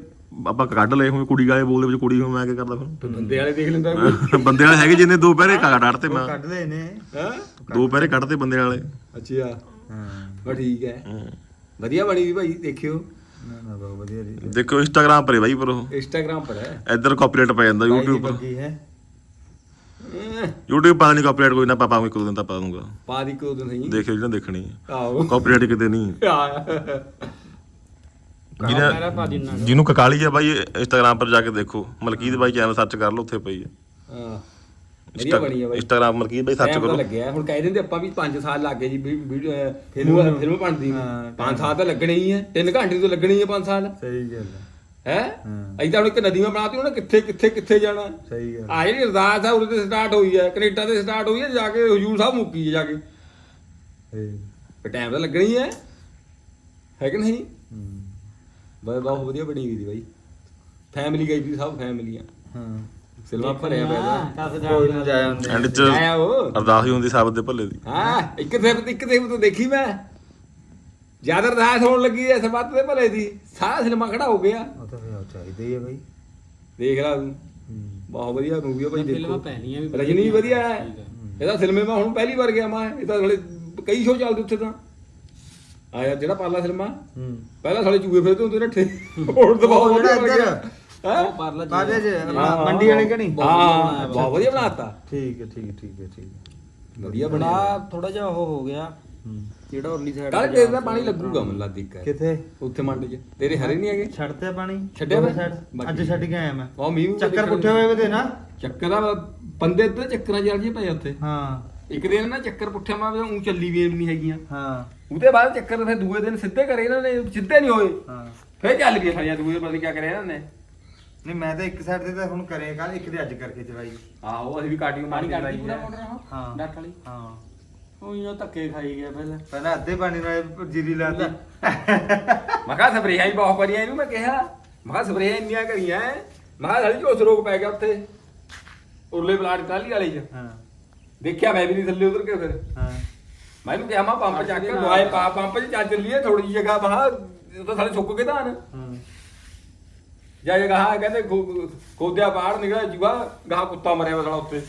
ਆਪਾਂ ਕੱਢ ਲਏ ਹੁਣ ਕੁੜੀ ਵਾਲੇ ਬੋਲ ਦੇ ਵਿੱਚ ਕੁੜੀ ਹੁਣ ਮੈਂ ਕੀ ਕਰਦਾ ਫਿਰ? ਬੰਦੇ ਵਾਲੇ ਦੇਖ ਲੈਂਦਾ ਕੋਈ। ਬੰਦੇ ਵਾਲੇ ਹੈਗੇ ਜਿੰਨੇ ਦੋ ਪਹਿਰੇ ਕੱਢਤੇ ਮੈਂ। ਕੱਢ ਲਏ ਨੇ। ਹਾਂ? ਦੋ ਪਹਿਰੇ ਕੱਢਤੇ ਬੰਦੇ ਵਾਲੇ। ਅੱਛਾ। ਹਾਂ। ਬਸ ਠੀਕ ਹੈ। ਵਧੀਆ ਬਣੀ ਵੀ ਭਾਈ ਦੇਖਿਓ। ਨਾ ਨਾ ਬਹੁਤ ਵਧੀਆ ਜੀ। ਦੇਖੋ ਇੰਸਟਾਗ੍ਰਾਮ ਪਰ ਹੈ ਬਾਈ ਪਰ ਉਹ। ਇੰਸਟਾਗ੍ਰਾਮ ਪਰ ਹੈ। ਇੱਧਰ ਕਾਪੀਰਾਈਟ ਪੈ ਜਾਂਦਾ YouTube ਪਰ। ਬੱਗੀ ਹੈ। ਅਹ, YouTube ਪਾ ਨਹੀਂ ਕਾਪੀਰਾਈਟ ਕੋਈ ਨਾ ਪਾਪਾ ਇੱਕ ਦੋ ਦਿਨ ਤਾਂ ਪਾ ਦੂੰਗਾ ਪਾ ਦੀ ਕੋ ਨਹੀਂ। ਦੇਖਿਓ ਜਿਹੜਾ ਦੇਖਣੀ ਹੈ। ਆਓ ਕਾਪੀਰਾਈਟ ਕਿਤੇ ਨਹੀਂ ਜਿਹਨੇ ਦਿਨਾ। ਜਿਹਨੂੰ ਕਕਾਲੀ ਆ ਬਾਈ ਇੰਸਟਾਗ੍ਰਾਮ ਪਰ ਜਾ ਕੇ ਦੇਖੋ। ਮਲਕੀਤ ਬਾਈ ਚੈਨਲ ਸਰਚ ਕਰ ਲਓ ਉੱਥੇ ਪਈ ਹੈ। ਹਾਂ। ਵਧੀਆ ਬਣੀ ਆ ਬਾਈ। ਇੰਸਟਾਗ੍ਰਾਮ ਮਰਕੀ ਬਈ ਸਰਚ ਟਾਈਮ ਤਾਂ ਕਰੋ। ਲੱਗਿਆ। ਹੁਣ ਕਹਿ ਦਿੰਦੇ ਆਪਾਂ ਵੀ 5 ਸਾਲ ਲੱਗ ਗਏ ਜੀ ਵੀਡੀਓ ਫਿਲਮ ਫਿਲਮ ਬਣਦੀ ਨੂੰ। 5 ਸਾਲ ਤਾਂ ਲੱਗਣੇ ਹੀ ਹੈ 3 ਘੰਟੇ ਤੋਂ ਲੱਗਣੇ ਹੀ ਹੈ 5 ਸਾਲ। ਸਹੀ ਗੱਲ ਹੈ? ਹੈ। ਐਦਾਂ ਹੁਣ ਇੱਕ ਨਦੀ ਮੈਂ ਬਣਾਤੀ ਉਹਨੇ ਕਿੱਥੇ ਕਿੱਥੇ ਕਿੱਥੇ ਜਾਣਾ? ਸਹੀ ਗੱਲ ਆ। ਜਿਹੜੀ ਅਰਦਾਸ ਆ ਉਹਦੇ ਤੇ ਸਟਾਰਟ ਹੋਈ ਹੈ ਕੈਨੇਡਾ ਤੇ ਸਟਾਰਟ ਹੋਈ ਹੈ ਜਾ ਕੇ ਹਜੂਰ ਸਾਹਿਬ ਮੁੱਕੀ ਜਾ ਕੇ। ਸਹੀ ਟਾਈਮ ਤਾਂ ਲੱਗਣਾ ਹੀ ਹੈ ਹੈ ਕਿ ਨਹੀਂ? ਬਈ ਬਹੁਤ ਵਧੀਆ ਬਣੀ ਗਈ ਦੀ ਬਾਈ। ਫੈਮਿਲੀ ਗਈ ਸੀ ਸਭ ਫੈਮਿਲੀਆਂ ਹਾਂ। ਸਿਲਵਾ ਭਰਿਆ ਪਿਆ ਕੋਈ ਨਾ ਜਾਇਆ ਹੁੰਦੇ ਐਂਡ ਚ ਆਇਆ ਉਹ। ਅਰਦਾਸ ਹੀ ਹੁੰਦੀ ਸਾਬਤ ਦੇ ਭੱਲੇ ਦੀ। ਹਾਂ ਇੱਕ ਤੇ ਇੱਕ ਤੇ ਤੋਂ ਦੇਖੀ ਮੈਂ। ਜ਼ਿਆਦਾ ਅਰਦਾਸ ਹੋਣ ਲੱਗੀ ਐ ਸਬੱਤ ਦੇ ਭਲੇ ਦੀ। ਸਾਰਾ ਸਿਨੇਮਾ ਖੜਾ ਹੋ ਗਿਆ। ਉਹ ਤਾਂ ਫਿਰ ਚਾਹੀਦਾ ਹੀ ਹੈ ਬਾਈ। ਦੇਖ ਲਾ ਤੂੰ। ਬਹੁਤ ਵਧੀਆ ਮੂਵੀ ਆ ਭਾਈ ਫਿਲਮਾਂ ਦੇਖੋ। ਪਹਿਲੀਆਂ ਵੀ ਰਜਨੀ ਵੀ ਵਧੀਆ ਹੈ। ਇਹਦਾ ਸਿਨੇਮੇ ਮੈਂ ਹੁਣ ਪਹਿਲੀ ਵਾਰ ਗਿਆ ਮੈਂ। ਇਹ ਤਾਂ ਹਲੇ ਕਈ ਸ਼ੋਅ ਚੱਲਦੇ ਉੱਥੇ ਤਾਂ। ਆਇਆ ਜਿਹੜਾ ਪਾਲਾ ਸਿਨੇਮਾ। ਹੂੰ। ਪਹਿਲਾਂ ਸਾਲੇ ਚੂਹੇ ਫਿਰਦੇ ਹੁੰਦੇ ਬਹੁਤ ਉਹ ਵਧੀਆ ਬਣ ਇੱਧਰ। ਉਹ ਪਰਲਾ ਬਾਜੇ ਜੀ ਚ ਮੰਡੀ ਵਾਲੇ ਕਣੀ ਹਾਂ ਬਹੁਤ ਵਧੀਆ ਬਣਾਤਾ। ਠੀਕ ਹੈ ਠੀਕ ਹੈ ਠੀਕ ਹੈ ਠੀਕ ਹੈ। ਵਧੀਆ ਬਣਿਆ। ਬਣਾ ਥੋੜਾ ਜਿਹਾ ਉਹ ਹੋ ਗਿਆ। ਜਿਹੜਾ ਉਰਲੀ ਸਾਈਡ ਕੱਲ ਤੇਰੇ ਦਾ ਪਾਣੀ ਲੱਗੂਗਾ ਮਨ ਲਾ ਦੇਖ ਕੇ ਕਿੱਥੇ? ਉੱਥੇ ਮੰਡ 'ਚ। ਤੇਰੇ ਹਰੇ ਨਹੀਂ ਹੈਗੇ? ਛੱਡਤੇ ਪਾਣੀ? ਛੱਡਿਆ ਦੋਵੇਂ ਵਾ? side? ਅੱਜ ਛੱਡ ਕੇ ਆਇਆ ਮੈਂ। ਉਹ ਮੀਂਹ ਮੂੰਹ ਚੱਕਰ ਪੁੱਠੇ ਹੋਏ ਵੇ ਤੇ ਨਾ? ਚੱਕਰ ਦਾ ਬੰਦੇ ਤੇ ਚੱਕਰਾਂ ਚੱਲ ਜੀ ਪਏ ਉੱਥੇ। ਹਾਂ। ਇੱਕ ਦਿਨ ਨਾ ਚੱਕਰ ਪੁੱਠੇ ਮਾ ਉਹ ਚੱਲੀ ਵੀ ਨਹੀਂ ਹੈਗੀਆਂ ਹਾਂ। ਉਹਦੇ ਬਾਅਦ ਚੱਕਰ ਫਿਰ ਦੂਏ ਦਿਨ ਸਿੱਧੇ ਕਰੇ ਇਹਨਾਂ ਨੇ ਸਿੱਧੇ ਨਹੀਂ ਹੋਏ। ਹਾਂ। ਫਿਰ ਚੱਲ ਗਏ ਸਾਰੀਆਂ ਦੂਏ ਪਤਾ ਨਹੀਂ ਕੀ ਕਰਿਆ ਇਹਨਾਂ ਨੇ। ਨਹੀਂ ਮੈਂ ਤਾਂ ਇੱਕ ਸਾਈਡ ਤੇ ਤਾਂ ਹੁਣ ਕਰੇ ਕੱਲ ਇੱਕ ਦੇ ਅੱਜ ਕਰਕੇ ਚਲਾਈ। ਆਹੋ ਅਸੀਂ ਵੀ ਕਾਟੀਓ ਪਾਣੀ ਮਾਰੀ ਕੱਢਦੀ ਪੂਰਾ ਮੋਟਰ ਉਹ ਹਾਂ। ਡੱਟ ਵਾਲੀ? ਹਾਂ। ਉਹ ਇਹ ਧੱਕੇ ਖਾਈ ਗਿਆ ਪਹਿਲਾਂ ਪਹਿਲਾਂ ਅੱਧੇ ਪਾਣੀ ਨਾਲ ਜੀਰੀ ਲਾਤਾ ਮੈਂ ਕਿਹਾ ਸਪਰੇਆਂ ਹੀ ਬਹੁਤ ਕਰੀਆਂ ਇਹਨੂੰ ਮੈਂ ਕਿਹਾ। ਮੈਂ ਕਿਹਾ ਸਪਰੇਆਂ ਇੰਨੀਆਂ ਕਰੀਆਂ ਮੈਂ ਕਿਹਾ ਸਾਲੀ ਝੋਸ ਰੋਗ ਪੈ ਗਿਆ ਉੱਥੇ। ਉਰਲੇ ਪਲਾਟ ਕਾਲੀ ਵਾਲੇ 'ਚ। ਹਾਂ। ਦੇਖਿਆ ਮੈਂ ਵੀ ਨਹੀਂ ਥੱਲੇ ਉਤਰ ਕੇ ਫਿਰ। ਹਾਂ। ਮੈਂ ਇਹਨੂੰ ਕਿਹਾ ਮੈਂ ਪੰਪ ਚੱਕ ਕੇ ਦਵਾਈ ਪਾ ਪੰਪ 'ਚ ਚੱਲ ਚੱਲੀਏ ਥੋੜੀ ਜਿਹੀ ਜਗ੍ਹਾ ਮਹਾ ਉਹ ਤਾਂ ਸਾਲੇ ਸੁੱਕ ਗਏ ਧਾਨ। ਹਾਂ। ਜਾ ਜਗ੍ਹਾ ਹਾਂ ਕਹਿੰਦੇ ਖੋਦਿਆ ਬਾਹਰ ਨਿਕਲਿਆ ਜੂਆ ਗਾਹ ਕੁੱਤਾ ਮਰਿਆ ਵਾ ਸਾਲਾ ਉੱਤੇ।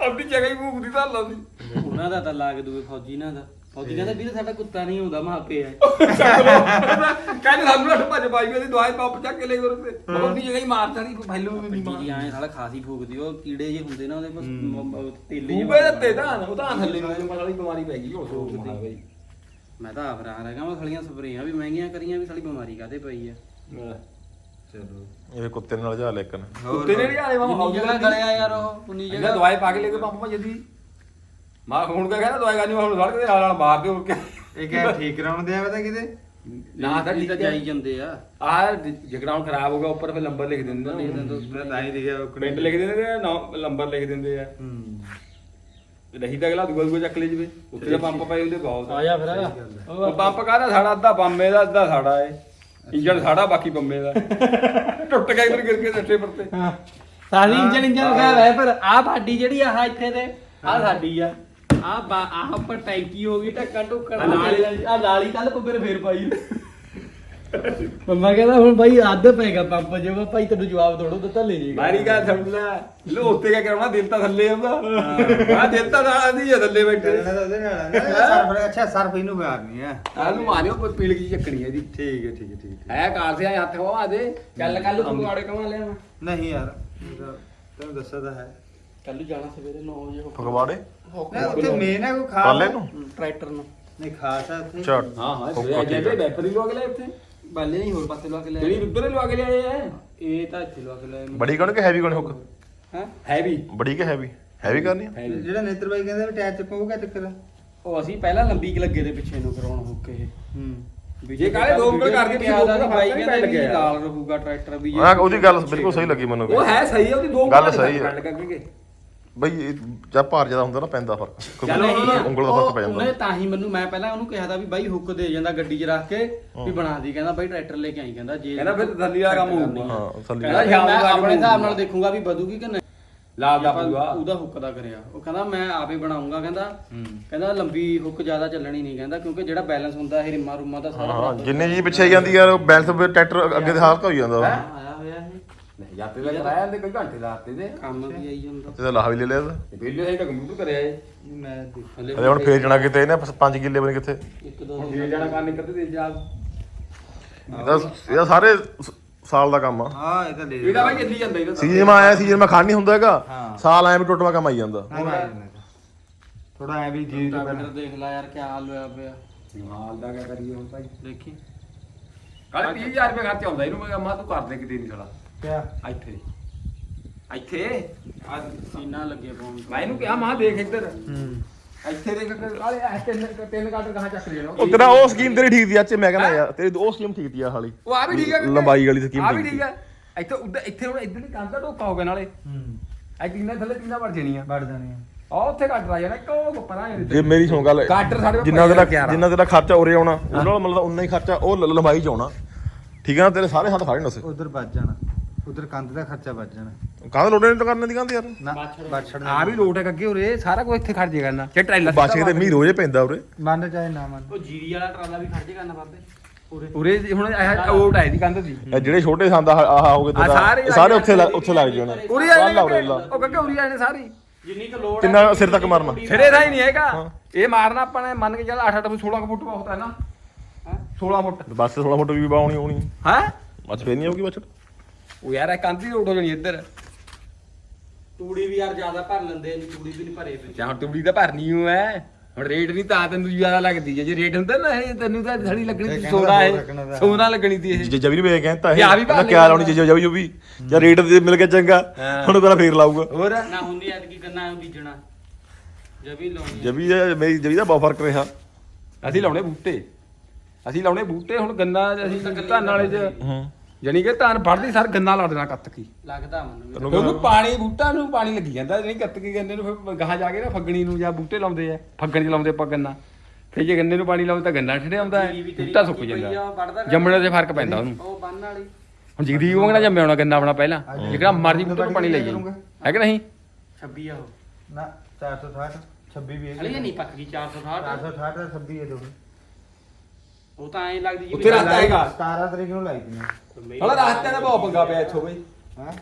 ਆਪਣੀ ਜਗ੍ਹਾ ਹੀ ਭੂਕਦੀ ਤਾਂ ਲਾ ਸੀ ਉਹਨਾਂ ਦਾ ਤਾਂ ਲਾਗ ਦੂਏ ਫੌਜੀ ਨਾਲ ਦਾ। ਫੌਜੀ ਕਹਿੰਦਾ ਵੀਰ ਸਾਡਾ ਕੁੱਤਾ ਨਹੀਂ ਹੁੰਦਾ ਮਾਪੇ ਆ ਕਹਿੰਦੇ ਸਾਨੂੰ ਅੱਠ ਭੱਜ ਪਾਈ ਉਹਦੀ ਦਵਾਈ ਪੰਪ ਚੱਕ ਕੇ ਲੈ ਉਹਦੇ ਉਹ ਆਪਣੀ ਜਗ੍ਹਾ ਹੀ ਮਾਰਦਾ ਨਹੀਂ ਫੈਲੂ ਵੀ ਨਹੀਂ ਜੀ ਮਾਰ। ਆਏ ਸਾਲਾ ਖਾਸੀ ਫੂਕਦੀ ਉਹ ਕੀੜੇ ਜੇ ਹੁੰਦੇ ਨਾ ਉਹਦੇ ਬਸ ਮ- ਮ- ਤੇਲੇ ਜਿਹੇ ਪੂਬੇ ਦਿੱਤੇ ਤਾਂ ਉਹ ਤਾਂ ਥੱਲੇ ਨੂੰ ਮਾਰੀ ਬਿਮਾਰੀ ਪੈ ਗਈ ਉਹ ਸੋਚ ਦੀ ਮੈਂ ਤਾਂ ਆਪ ਰਹਾ ਰਿਹਾ ਮੈਂ ਸਾਲੀਆਂ ਸਪਰੇਆਂ ਵੀ ਮਹਿੰਗੀਆਂ ਕਰੀਆਂ ਵੀ ਸਾਲੀ ਬਿਮਾਰੀ ਕਾਦੇ ਪਈ ਆ? ਚਲੋ ਇਹ ਕੁੱਤੇ ਨਾਲ ਜਾ ਲੈ ਕਨ ਕੁੱਤੇ ਨੇ ਲਿਆਲੇ ਮਾਮਾ ਉਨੀ ਜਗ੍ਹਾ ਗਲਿਆ ਯਾਰ ਉਹ ਉਨੀ ਜਗ੍ਹਾ। ਦਵਾਈ ਪਾ ਕੇ ਲੈ ਕੇ ਪੰਪ ਭੱਜ ਦੀ। ਮਾਂ ਹੁਣ ਕਹ ਕਹਿੰਦਾ ਦਵਾਈ ਗਾਨੀ ਹੁਣ ਸੜਕ ਦੇ ਨਾਲ ਨਾਲ ਮਾਰ ਦੇ ਕਿਆ ਇਹ ਕਿਆ ਠੀਕ ਕਰਾਉਣ ਦਿਆ ਪਤਾ ਕਿਤੇ? ਨਾ ਤਾਂ ਠੀਕ ਜਾਈ ਜਾਂਦੇ ਆ। ਆ ਜਗਰਾਉਂ ਖਰਾਬ ਹੋ ਗਿਆ ਉੱਪਰ ਫਿਰ ਨੰਬਰ ਲਿਖ ਦਿੰਦੇ ਨੇ ਮੈਂ ਤਾਂ ਹੀ ਲਿਖਿਆ ਪਿੰਡ ਲਿਖ ਦਿੰਦੇ ਨੇ ਨੰਬਰ ਲਿਖ ਦਿੰਦੇ ਆ। ਹੂੰ। ਨਹੀਂ ਤਾਂ ਅਗਲਾ ਦੂਆ ਦੂਆ ਚੱਕ ਲੈ ਜਵੇ। ਉੱਥੇ ਤਾਂ ਪੰਪ ਪਏ ਹੁੰਦੇ ਬਹੁਤ। ਆ ਜਾ ਫਿਰ। ਉਹ ਪੰਪ ਕਾਹਦਾ ਸਾਡਾ? ਅੱਧਾ ਬੰਮੇ ਦਾ ਅੱਧਾ ਸਾਡਾ ਏ। ਇੰਜਣ ਸਾਡਾ ਬਾਕੀ ਬੰਮੇ ਦਾ। ਟੁੱਟ ਗਿਆ ਇਧਰ ਗਿਰ ਕੇ ਸੱਟੇ ਪਰ ਤੇ। ਸਾਡੀ ਇੰਜਨ ਇੰਜਨ ਖਾ ਹੈ ਪਰ ਆ ਸਾਡੀ ਜਿਹੜੀ ਆਹ ਇੱਥੇ ਤੇ ਆ ਸਾਡੀ ਆ। ਆ ਆਹ ਉੱਪਰ ਟੈਂਕੀ ਹੋ ਗਈ ਢੱਕਣ ਢੁੱਕਣ ਆ ਲਾਲੀ ਕੱਲ ਪੱਬਰ ਫੇਰ ਪਾਈ। ਮੰਮਾ ਕਹਿੰਦਾ ਹੁਣ ਬਾਈ ਅੱਧ ਪੈਗਾ ਪੰਪ ਜੇ ਵਾ ਭਾਈ ਤੈਨੂੰ ਜਵਾਬ ਥੋੜੋ ਦਿੱਤਾ ਲੈ ਜੇਗਾ ਮਾਰੀ ਗੱਲ ਸਮਝ ਲੈ। ਲੋ ਉੱਤੇ ਕਿਆ ਕਰਾਉਣਾ? ਦਿਲ ਤਾਂ ਥੱਲੇ ਆਉਂਦਾ ਆ ਦਿਲ ਤਾਂ ਨਾਲ ਦੀ ਆ ਥੱਲੇ ਬੈਠੇ। ਉਹਦੇ ਨਾਲ ਆ। ਨਾ। ਸਰਫ ਅੱਛਾ ਸਰਫ ਇਹਨੂੰ ਮਾਰਨੀ ਆ। ਆ ਨੂੰ ਮਾਰਿਓ ਕੋਈ ਪੀਲ ਕੀ ਚੱਕਣੀ ਹੈ ਦੀ ਠੀਕ ਹੈ ਠੀਕ ਹੈ ਠੀਕ ਹੈ ਹੈ ਕਾਰ ਸੇ ਹੱਥ ਖਵਾ ਦੇ। ਚੱਲ ਕੱਲ ਤੂੰ ਆੜੇ ਕਮਾ ਲਿਆ ਨਹੀਂ ਯਾਰ ਤੈਨੂੰ ਦੱਸਿਆ ਤਾਂ ਹੈ। ਕੱਲ ਜਾਣਾ ਸਵੇਰੇ 9 ਵਜੇ ਫਗਵਾੜੇ? ਨਾ ਉੱਥੇ ਮੇਨ ਹੈ ਕੋਈ ਖਾਸ? ਕੱਲੇ ਨੂੰ? ਟਰੈਕਟਰ ਨੂੰ। ਨਹੀਂ ਖਾਸ ਹੈ ਉੱਥੇ। ਛੱਡ ਹਾਂ ਹਾਂ ਬੈਪਰੀ ਲਵਾ ਕੇ ਲਿਆ ਇੱਥੇ। ਬਾਲੇ ਨਹੀਂ ਹੋਰ ਪਾਸੇ ਲਵਾ ਕੇ ਲੈ ਜਿਹੜੀ ਉੱਧਰ ਲਵਾ ਕੇ ਲਿਆਏ ਆ? ਇਹ ਤਾਂ ਇੱਥੇ ਲਵਾ ਕੇ ਲੈ ਬੜੀ ਕਣ ਕਿ ਹੈਵੀ ਕਣ ਹੁੱਕ? ਹੈ? ਹੈਵੀ ਬੜੀ ਕਿ ਹੈਵੀ ਹੈਵੀ ਕਰਨੀ ਆ? ਜਿਹੜਾ ਨੇਤਰ ਬਾਈ ਕਹਿੰਦਾ ਵੀ ਟਾਇਰ ਚੱਕੋਗਾ ਚੱਕਰ ਉਹ ਅਸੀਂ ਪਹਿਲਾਂ ਲੰਬੀ ਕਿ ਲੱਗੇ ਦੇ ਪਿੱਛੇ ਨੂੰ ਕਰਾਉਣ ਹੋ ਕੇ ਹੂੰ। ਜੇ ਕਾਲੇ ਦੋ ਉਂਗਲ ਕਰਕੇ ਪਿੱਛੇ ਪਿਆ ਦਾ ਬਾਈ ਕਹਿੰਦੇ ਵੀ। ਲਾਲ ਰਹੂਗਾ ਟਰੈਕਟਰ ਵੀ ਹਾਂ ਉਹਦੀ ਗੱਲ ਬਿਲਕੁਲ ਸਹੀ ਲੱਗੀ ਮੈਨੂੰ। ਉਹ ਹੈ ਸਹੀ ਹੈ ਉਹਦੀ ਦੋ ਗੱਲ ਸਹੀ ਹੈ। ਬਈ ਇਹ ਜਦ ਭਾਰ ਜ਼ਿਆਦਾ ਹੁੰਦਾ ਨਾ ਪੈਂਦਾ ਫ਼ਰਕ। ਚੱਲ ਉਂਗਲ ਦਾ ਫ਼ਰਕ ਪੈ ਉਹਨੇ ਜਾਂਦਾ ਤਾਂ ਹੀ ਮੈਨੂੰ ਮੈਂ ਪਹਿਲਾਂ ਉਹਨੂੰ ਕਿਹਾ ਤਾਂ ਵੀ ਬਾਈ ਹੁੱਕ ਦੇ ਜਾਂਦਾ ਗੱਡੀ 'ਚ ਰੱਖ ਕੇ ਵੀ ਬਣਾ ਦੀ। ਕਹਿੰਦਾ ਬਾਈ ਟਰੈਕਟਰ ਲੈ ਕੇ ਆਈ ਕਹਿੰਦਾ ਜੇ ਕਹਿੰਦਾ ਫਿਰ ਥੱਲੀ ਵਾਲਾ ਕੰਮ ਹੋਊਗਾ। ਹਾਂ ਥੱਲੇ ਕਹਿੰਦਾ ਸ਼ਾਮ ਮੈਂ ਕੇ ਆਪਣੇ ਹਿਸਾਬ ਨਾਲ। ਦੇਖੂਗਾ ਵੀ ਵਧੂਗੀ ਕਿ ਨਹੀਂ। ਲਾਲ ਦਾ ਆਪਾਂ ਪੂਰਾ। ਉਹਦਾ ਹੁੱਕ ਦਾ ਕਰਿਆ। ਉਹ ਕਹਿੰਦਾ ਮੈਂ ਆਪੇ ਬਣਾਉਂਗਾ ਕਹਿੰਦਾ। ਕਹਿੰਦਾ ਲੰਬੀ ਹੁੱਕ ਜ਼ਿਆਦਾ ਚੱਲਣੀ ਨਹੀਂ ਕਹਿੰਦਾ ਕਿਉਂਕਿ ਜਿਹੜਾ ਬੈਲੈਂਸ ਹੁੰਦਾ ਇਹ ਰਿਮਾ ਰੁਮਾ ਦਾ ਸਾਰਾ ਹਾਂ ਬਰਾਬਰ ਜਿੰਨੇ ਜੀ ਪਿੱਛੇ ਜਾਂਦੀ ਯਾਰ ਬੈਲੈਂਸ ਟਰੈਕਟਰ ਅੱਗੇ ਦੇ ਹਾਲਤ ਹੋ ਜਾਂਦਾ। ਉਹ। ਨਹੀਂ ਜਾਤੇ ਦਾ ਕਰਾਇਆ ਤੇ ਕੋਈ ਘੰਟੇ ਲਾਤੇ ਦੇ ਕੰਮ ਵੀ ਆਈ ਜਾਂਦਾ। ਤੇ ਲਾਹ ਵੀ ਲੈ ਲਿਆ। ਤੇ। ਪਹਿਲੇ ਇਹ ਤਾਂ ਕੰਪਿਊਟਰ ਕਰਿਆ ਏ। ਮੈਂ ਦੇਖ ਹਲੇ ਹਲੇ ਹੁਣ ਫੇਰ ਜਾਣਾ ਕਿਤੇ ਇਹਨੇ 5 ਕਿੱਲੇ ਬਣੇ ਕਿੱਥੇ? ਇੱਕ ਦੋ ਹੁਣ ਜੇ ਜਾਣਾ ਕਰਨੇ ਕਦੇ ਦੇ ਜਾ। ਇਹਦਾ ਇਹਦਾ ਸਾਰੇ ਸਾਲ ਦਾ ਕੰਮ ਆ। ਹਾਂ ਇਹ ਤਾਂ ਲੈ ਇਹਦਾ ਬਾਈ ਚੱਲੀ ਜਾਂਦਾ ਇਹਦਾ ਸੀਜ਼ਨ ਮੈਂ ਆਇਆ ਸੀਜ਼ਨ ਮੈਂ ਖਾਣ ਨਹੀਂ ਹੁੰਦਾ ਹੈਗਾ। ਸਾਲ ਐ ਵੀ ਟੁੱਟਵਾ ਕੰਮ ਆਈ ਜਾਂਦਾ। ਥੋੜਾ ਐ ਵੀ ਜੀ ਤੋਂ ਦੇਖ ਲੈ ਯਾਰ ਕੀ ਹਾਲ ਹੋਇਆ ਪਿਆ। ਹਾਲ ਦਾ ਕਿਆ ਕਰੀਏ ਹੁਣ ਭਾਈ। ਦੇਖੀ। ਕੱਲ 30000 ਰੁਪਏ ਖਰਚ ਆਉਂਦਾ ਇਹਨੂੰ ਮੈਂ ਕਿਹਾ ਮਾ ਤੂੰ ਕਰ ਦੇ ਕਿਤੇ ਨਹੀਂ ਸਾਲਾ ਕਿਆ? ਇੱਥੇ। ਇੱਥੇ? ਆ ਸੀਨਾ ਲੱਗੇ ਪਾਉਣ ਮੈਂ ਇਹਨੂੰ ਕਿਹਾ ਮਾਂ ਦੇਖ ਇੱਧਰ। ਇੱਥੇ ਦੇਖ ਆਲੇ ਇਹ ਤਿੰਨ ਤਿੰਨ ਕਾਟਰ ਕਹਾਂ ਚੱਕ ਲੈਣਾ ਉਹ ਤੇਰਾ ਉਹ ਸਕੀਮ ਤੇਰੀ ਠੀਕ ਦੀ ਅੱਛੇ ਮੈਂ ਕਹਿੰਦਾ ਯਾਰ ਤੇਰੀ ਉਹ ਸਕੀਮ ਠੀਕ ਦੀ ਆ ਹਾਲੀ। ਉਹ ਆ ਵੀ ਠੀਕ ਹੈ ਲੰਬਾਈ ਵਾਲੀ ਸਕੀਮ ਆ ਵੀ ਠੀਕ ਹੈ ਇੱਥੇ ਉੱਧਰ ਇੱਥੇ ਹੁਣ ਇੱਧਰ ਦੀ ਕੰਧ ਦਾ ਢੋਕਾ ਹੋ ਗਿਆ ਨਾਲੇ। ਹੂੰ। ਐ ਕਿੰਨਾ ਥੱਲੇ ਕਿੰਨਾ ਵੜ ਜਣੀਆਂ। ਵੜ ਜਾਣੇ ਆ ਉੱਥੇ ਕੱਟ ਆ ਜਾਣਾ ਕੋ ਪਰਾਂ ਜੇ ਮੇਰੀ ਸੁਣ ਗੱਲ ਕਾਟਰ ਸਾਡੇ ਕੋਲ ਜਿੰਨਾ ਤੇਰਾ ਆ। ਜਿੰਨਾ ਤੇਰਾ ਖਰਚਾ ਉਰੇ ਆਉਣਾ ਉਹਨਾਂ ਨਾਲ ਮਤਲਬ ਉਨਾ ਹੀ ਖਰਚਾ ਉਹ ਲੰਬਾਈ ਚ ਆਉਣਾ। ਠੀਕ ਹੈ ਨਾ ਤੇਰੇ ਸਾਰੇ ਹੱਥ ਫਾੜੇ ਨਸੇ ਉਧਰ ਵੱਜ ਜਾਣਾ। ਉਧਰ ਕੰਧ ਦਾ ਖਰਚਾ ਵੱਜ ਜਾਣਾ। ਕਾਹਦੇ ਲੋੜੇ ਨੇ ਕਰਨੇ ਦੀ ਕਹਿੰਦੇ ਯਾਰ। ਨਾ ਬਾਛੜ ਆ ਵੀ ਲੋਟ ਹੈ ਅੱਗੇ ਉਰੇ ਸਾਰਾ ਕੁਝ ਇੱਥੇ ਖੜ ਜੇ ਕਰਨਾ। ਜੇ ਟ੍ਰੇਲਰ ਬਾਸ਼ੇ ਤੇ ਮੀਂਹ ਰੋਜ਼ ਪੈਂਦਾ ਉਰੇ। ਮੰਨ ਚਾਹੇ ਨਾ ਮੰਨ ਉਹ ਜੀਰੀ ਵਾਲਾ ਟਰਾਲਾ ਵੀ ਖਰਚੇ ਕਰਨਾ ਬਾਬੇ। ਪੂਰੇ ਉਰੇ ਹੁਣ ਇਹ ਓਟ ਆਈ ਦੀ ਕੰਧ ਦੀ। ਇਹ ਜਿਹੜੇ ਛੋਟੇ ਸੰਦ ਆਹ ਆਹ ਹੋ ਗਏ ਆਹ ਸਾਰੇ ਉੱਥੇ ਲੱਗ- ਉੱਥੇ ਲੱਗ ਜਾਣਾ। ਉਰੇ ਆਏ ਆ ਉਰੇ ਨੇ ਲਾ। ਉਹ ਕੱਕੇ ਉਰੇ ਆਏ ਨੇ ਸਾਰੀ। ਜਿੰਨੀ ਕੁ ਲੋੜ ਕਿੰਨਾ ਸਿਰ ਤੱਕ ਮਾਰਨਾ? ਸਿਰੇ ਦਾ ਹੀ ਨਹੀਂ ਹੈਗਾ। ਇਹ ਮਾਰਨਾ ਆਪਾਂ ਨੇ ਮੰਨ ਕੇ ਚੱਲ 8 8 16 ਫੁੱਟ ਬਹੁਤ ਹੈ ਨਾ। 16 ਫੁੱਟ। ਬਸ 16 ਫੁੱਟ ਵੀ ਬਾਉਣੀ ਹੋਣੀ ਹੈ? ਬਸ ਫੇਰ ਨਹੀਂ ਆਉਗੀ ਬਚੜ ਉਹ ਯਾਰ ਇਹ ਕੰਧ ਹੀ ਹੋ ਜਾਣੀ ਇੱਧਰ। ਤੂੜੀ ਵੀ ਯਾਰ ਜ਼ਿਆਦਾ ਭਰ ਲੈਂਦੇ ਨਹੀਂ ਤੂੜੀ ਵੀ ਨਹੀਂ ਭਰੇ ਪਏ ਜਾਂ ਹੁਣ ਤੂੜੀ ਤਾਂ ਭਰਨੀ ਓ ਐ। ਹੁਣ ਰੇਟ ਨਹੀਂ ਤਾਂ ਤੈਨੂੰ ਜ਼ਿਆਦਾ ਲੱਗਦੀ ਹੈ ਜੇ ਰੇਟ ਹੁੰਦਾ ਨਾ ਇਹ ਤੈਨੂੰ ਤਾਂ ਥੜੀ ਲੱਗਣੀ ਇਹ ਸੀ ਕਹਿੰਦਾ ਸੋਨਾ ਹੋਰ ਹੈ ਲੱਗਣਾ ਦਾ। ਸੋਨਾ ਲੱਗਣੀ ਸੀ ਇਹ। ਜੇ ਜਬੀ ਵੀ ਵੇ ਕਹਿੰਦਾ ਤੇ ਆ ਵੀ ਇਹ ਕਹਿੰਦਾ ਕਿਆ ਲਾਉਣੀ ਜੇ ਜਬੀ ਜੁਬੀ ਜਾਂ ਰੇਟ ਦੇ ਮਿਲ ਗਿਆ ਚੰਗਾ। ਹੁਣ ਪਹਿਲਾਂ ਫੇਰ ਲਾਊਗਾ। ਹੋਰ? ਨਾ ਹੁੰਦੀ ਐਤਕੀ ਗੰਨਾ ਐਂ ਬੀਜਣਾ। ਜਬੀ ਲਾਉਣੀ ਇਹ- ਮੇਰੀ ਜਬੀ ਦਾ ਬਹੁਤ ਫ਼ਰਕ ਰਿਹਾ। ਅਸੀਂ ਲਾਉਣੇ ਬੂਟੇ। ਅਸੀਂ ਲਾਉਣੇ ਬੂਟੇ ਹੁਣ ਗੰਨਾ ਅਸੀਂ ਧਾਨ ਵਾਲੇ ਚ ਜਾਣੀ ਕਿ ਧਾਨ ਫੜਦੀ ਸਰ ਗੰਨਾ ਲਾ ਦੇਣਾ ਕੱਤ ਕੀ। ਲੱਗਦਾ ਮੈਨੂੰ ਵੀ। ਕਿਉਂਕਿ ਪਾਣੀ ਬੂਟਾ ਨੂੰ ਪਾਣੀ ਲੱਗੀ ਜਾਂਦਾ ਨਹੀਂ ਕੱਤ ਕੀ ਗੰਨੇ ਨੂੰ ਫਿਰ ਗਾਹਾਂ ਜਾ ਕੇ ਨਾ ਫੱਗਣੀ ਨੂੰ ਜਾਂ ਬੂਟੇ ਲਾਉਂਦੇ ਆ ਫੱਗਣ ਚ ਲਾਉਂਦੇ ਆਪਾਂ ਗੰਨਾ। ਫਿਰ ਜੇ ਗੰਨੇ ਨੂੰ ਪਾਣੀ ਲਾਉਂਦੇ ਤਾਂ ਗੰਨਾ ਠੜਿਆ ਹੁੰਦਾ ਹੈ ਜੀਰੀ ਵੀ ਤੇਰੀ ਬੂਟਾ ਸੁੱਕ ਪੱਕੀ ਪਈ ਆ, ਜਾਂਦਾ ਵੱਢਦਾ ਜੰਮਣੇ ਤੇ ਫ਼ਰਕ ਪੈਂਦਾ ਉਹਨੂੰ। ਉਹ ਬੰਨ ਵਾਲੀ। ਹੁਣ ਜਗਦੀਪ ਵਾਂਗਣਾ ਜੰਮਿਆ ਹੋਣਾ ਗੰਨਾ ਆਪਣਾ ਪਹਿਲਾਂ? ਜਿਹੜਾ ਮਰਜ਼ੀ ਬੂਟੇ ਤੋਂ ਪਾਣੀ ਲਈ ਜਾਈ। ਹੈ ਕਿ ਨਹੀਂ? 26 ਆ ਉਹ। ਨਾ 460 26 ਵੀ ਹਲੇ ਨਹੀਂ ਪੱਕ ਗਈ 460 460 ਦਾ 26 ਹੈ ਦੋ। ਉਹ ਤਾਂ ਐਂ ਲੱਗਦੀ ਜਿਵੇਂ ਉੱਥੇ ਰਸਤਾ ਹੈਗਾ। 17 ਤਰੀਕ ਨੂੰ ਲਾਈ ਤੀ ਹਲਾ ਰਾਸਤੇ ਦਾ ਬਹੁਤ ਪੰਗਾ ਪਿਆ ਇੱਥੋਂ ਬਈ। ਹਾਂ?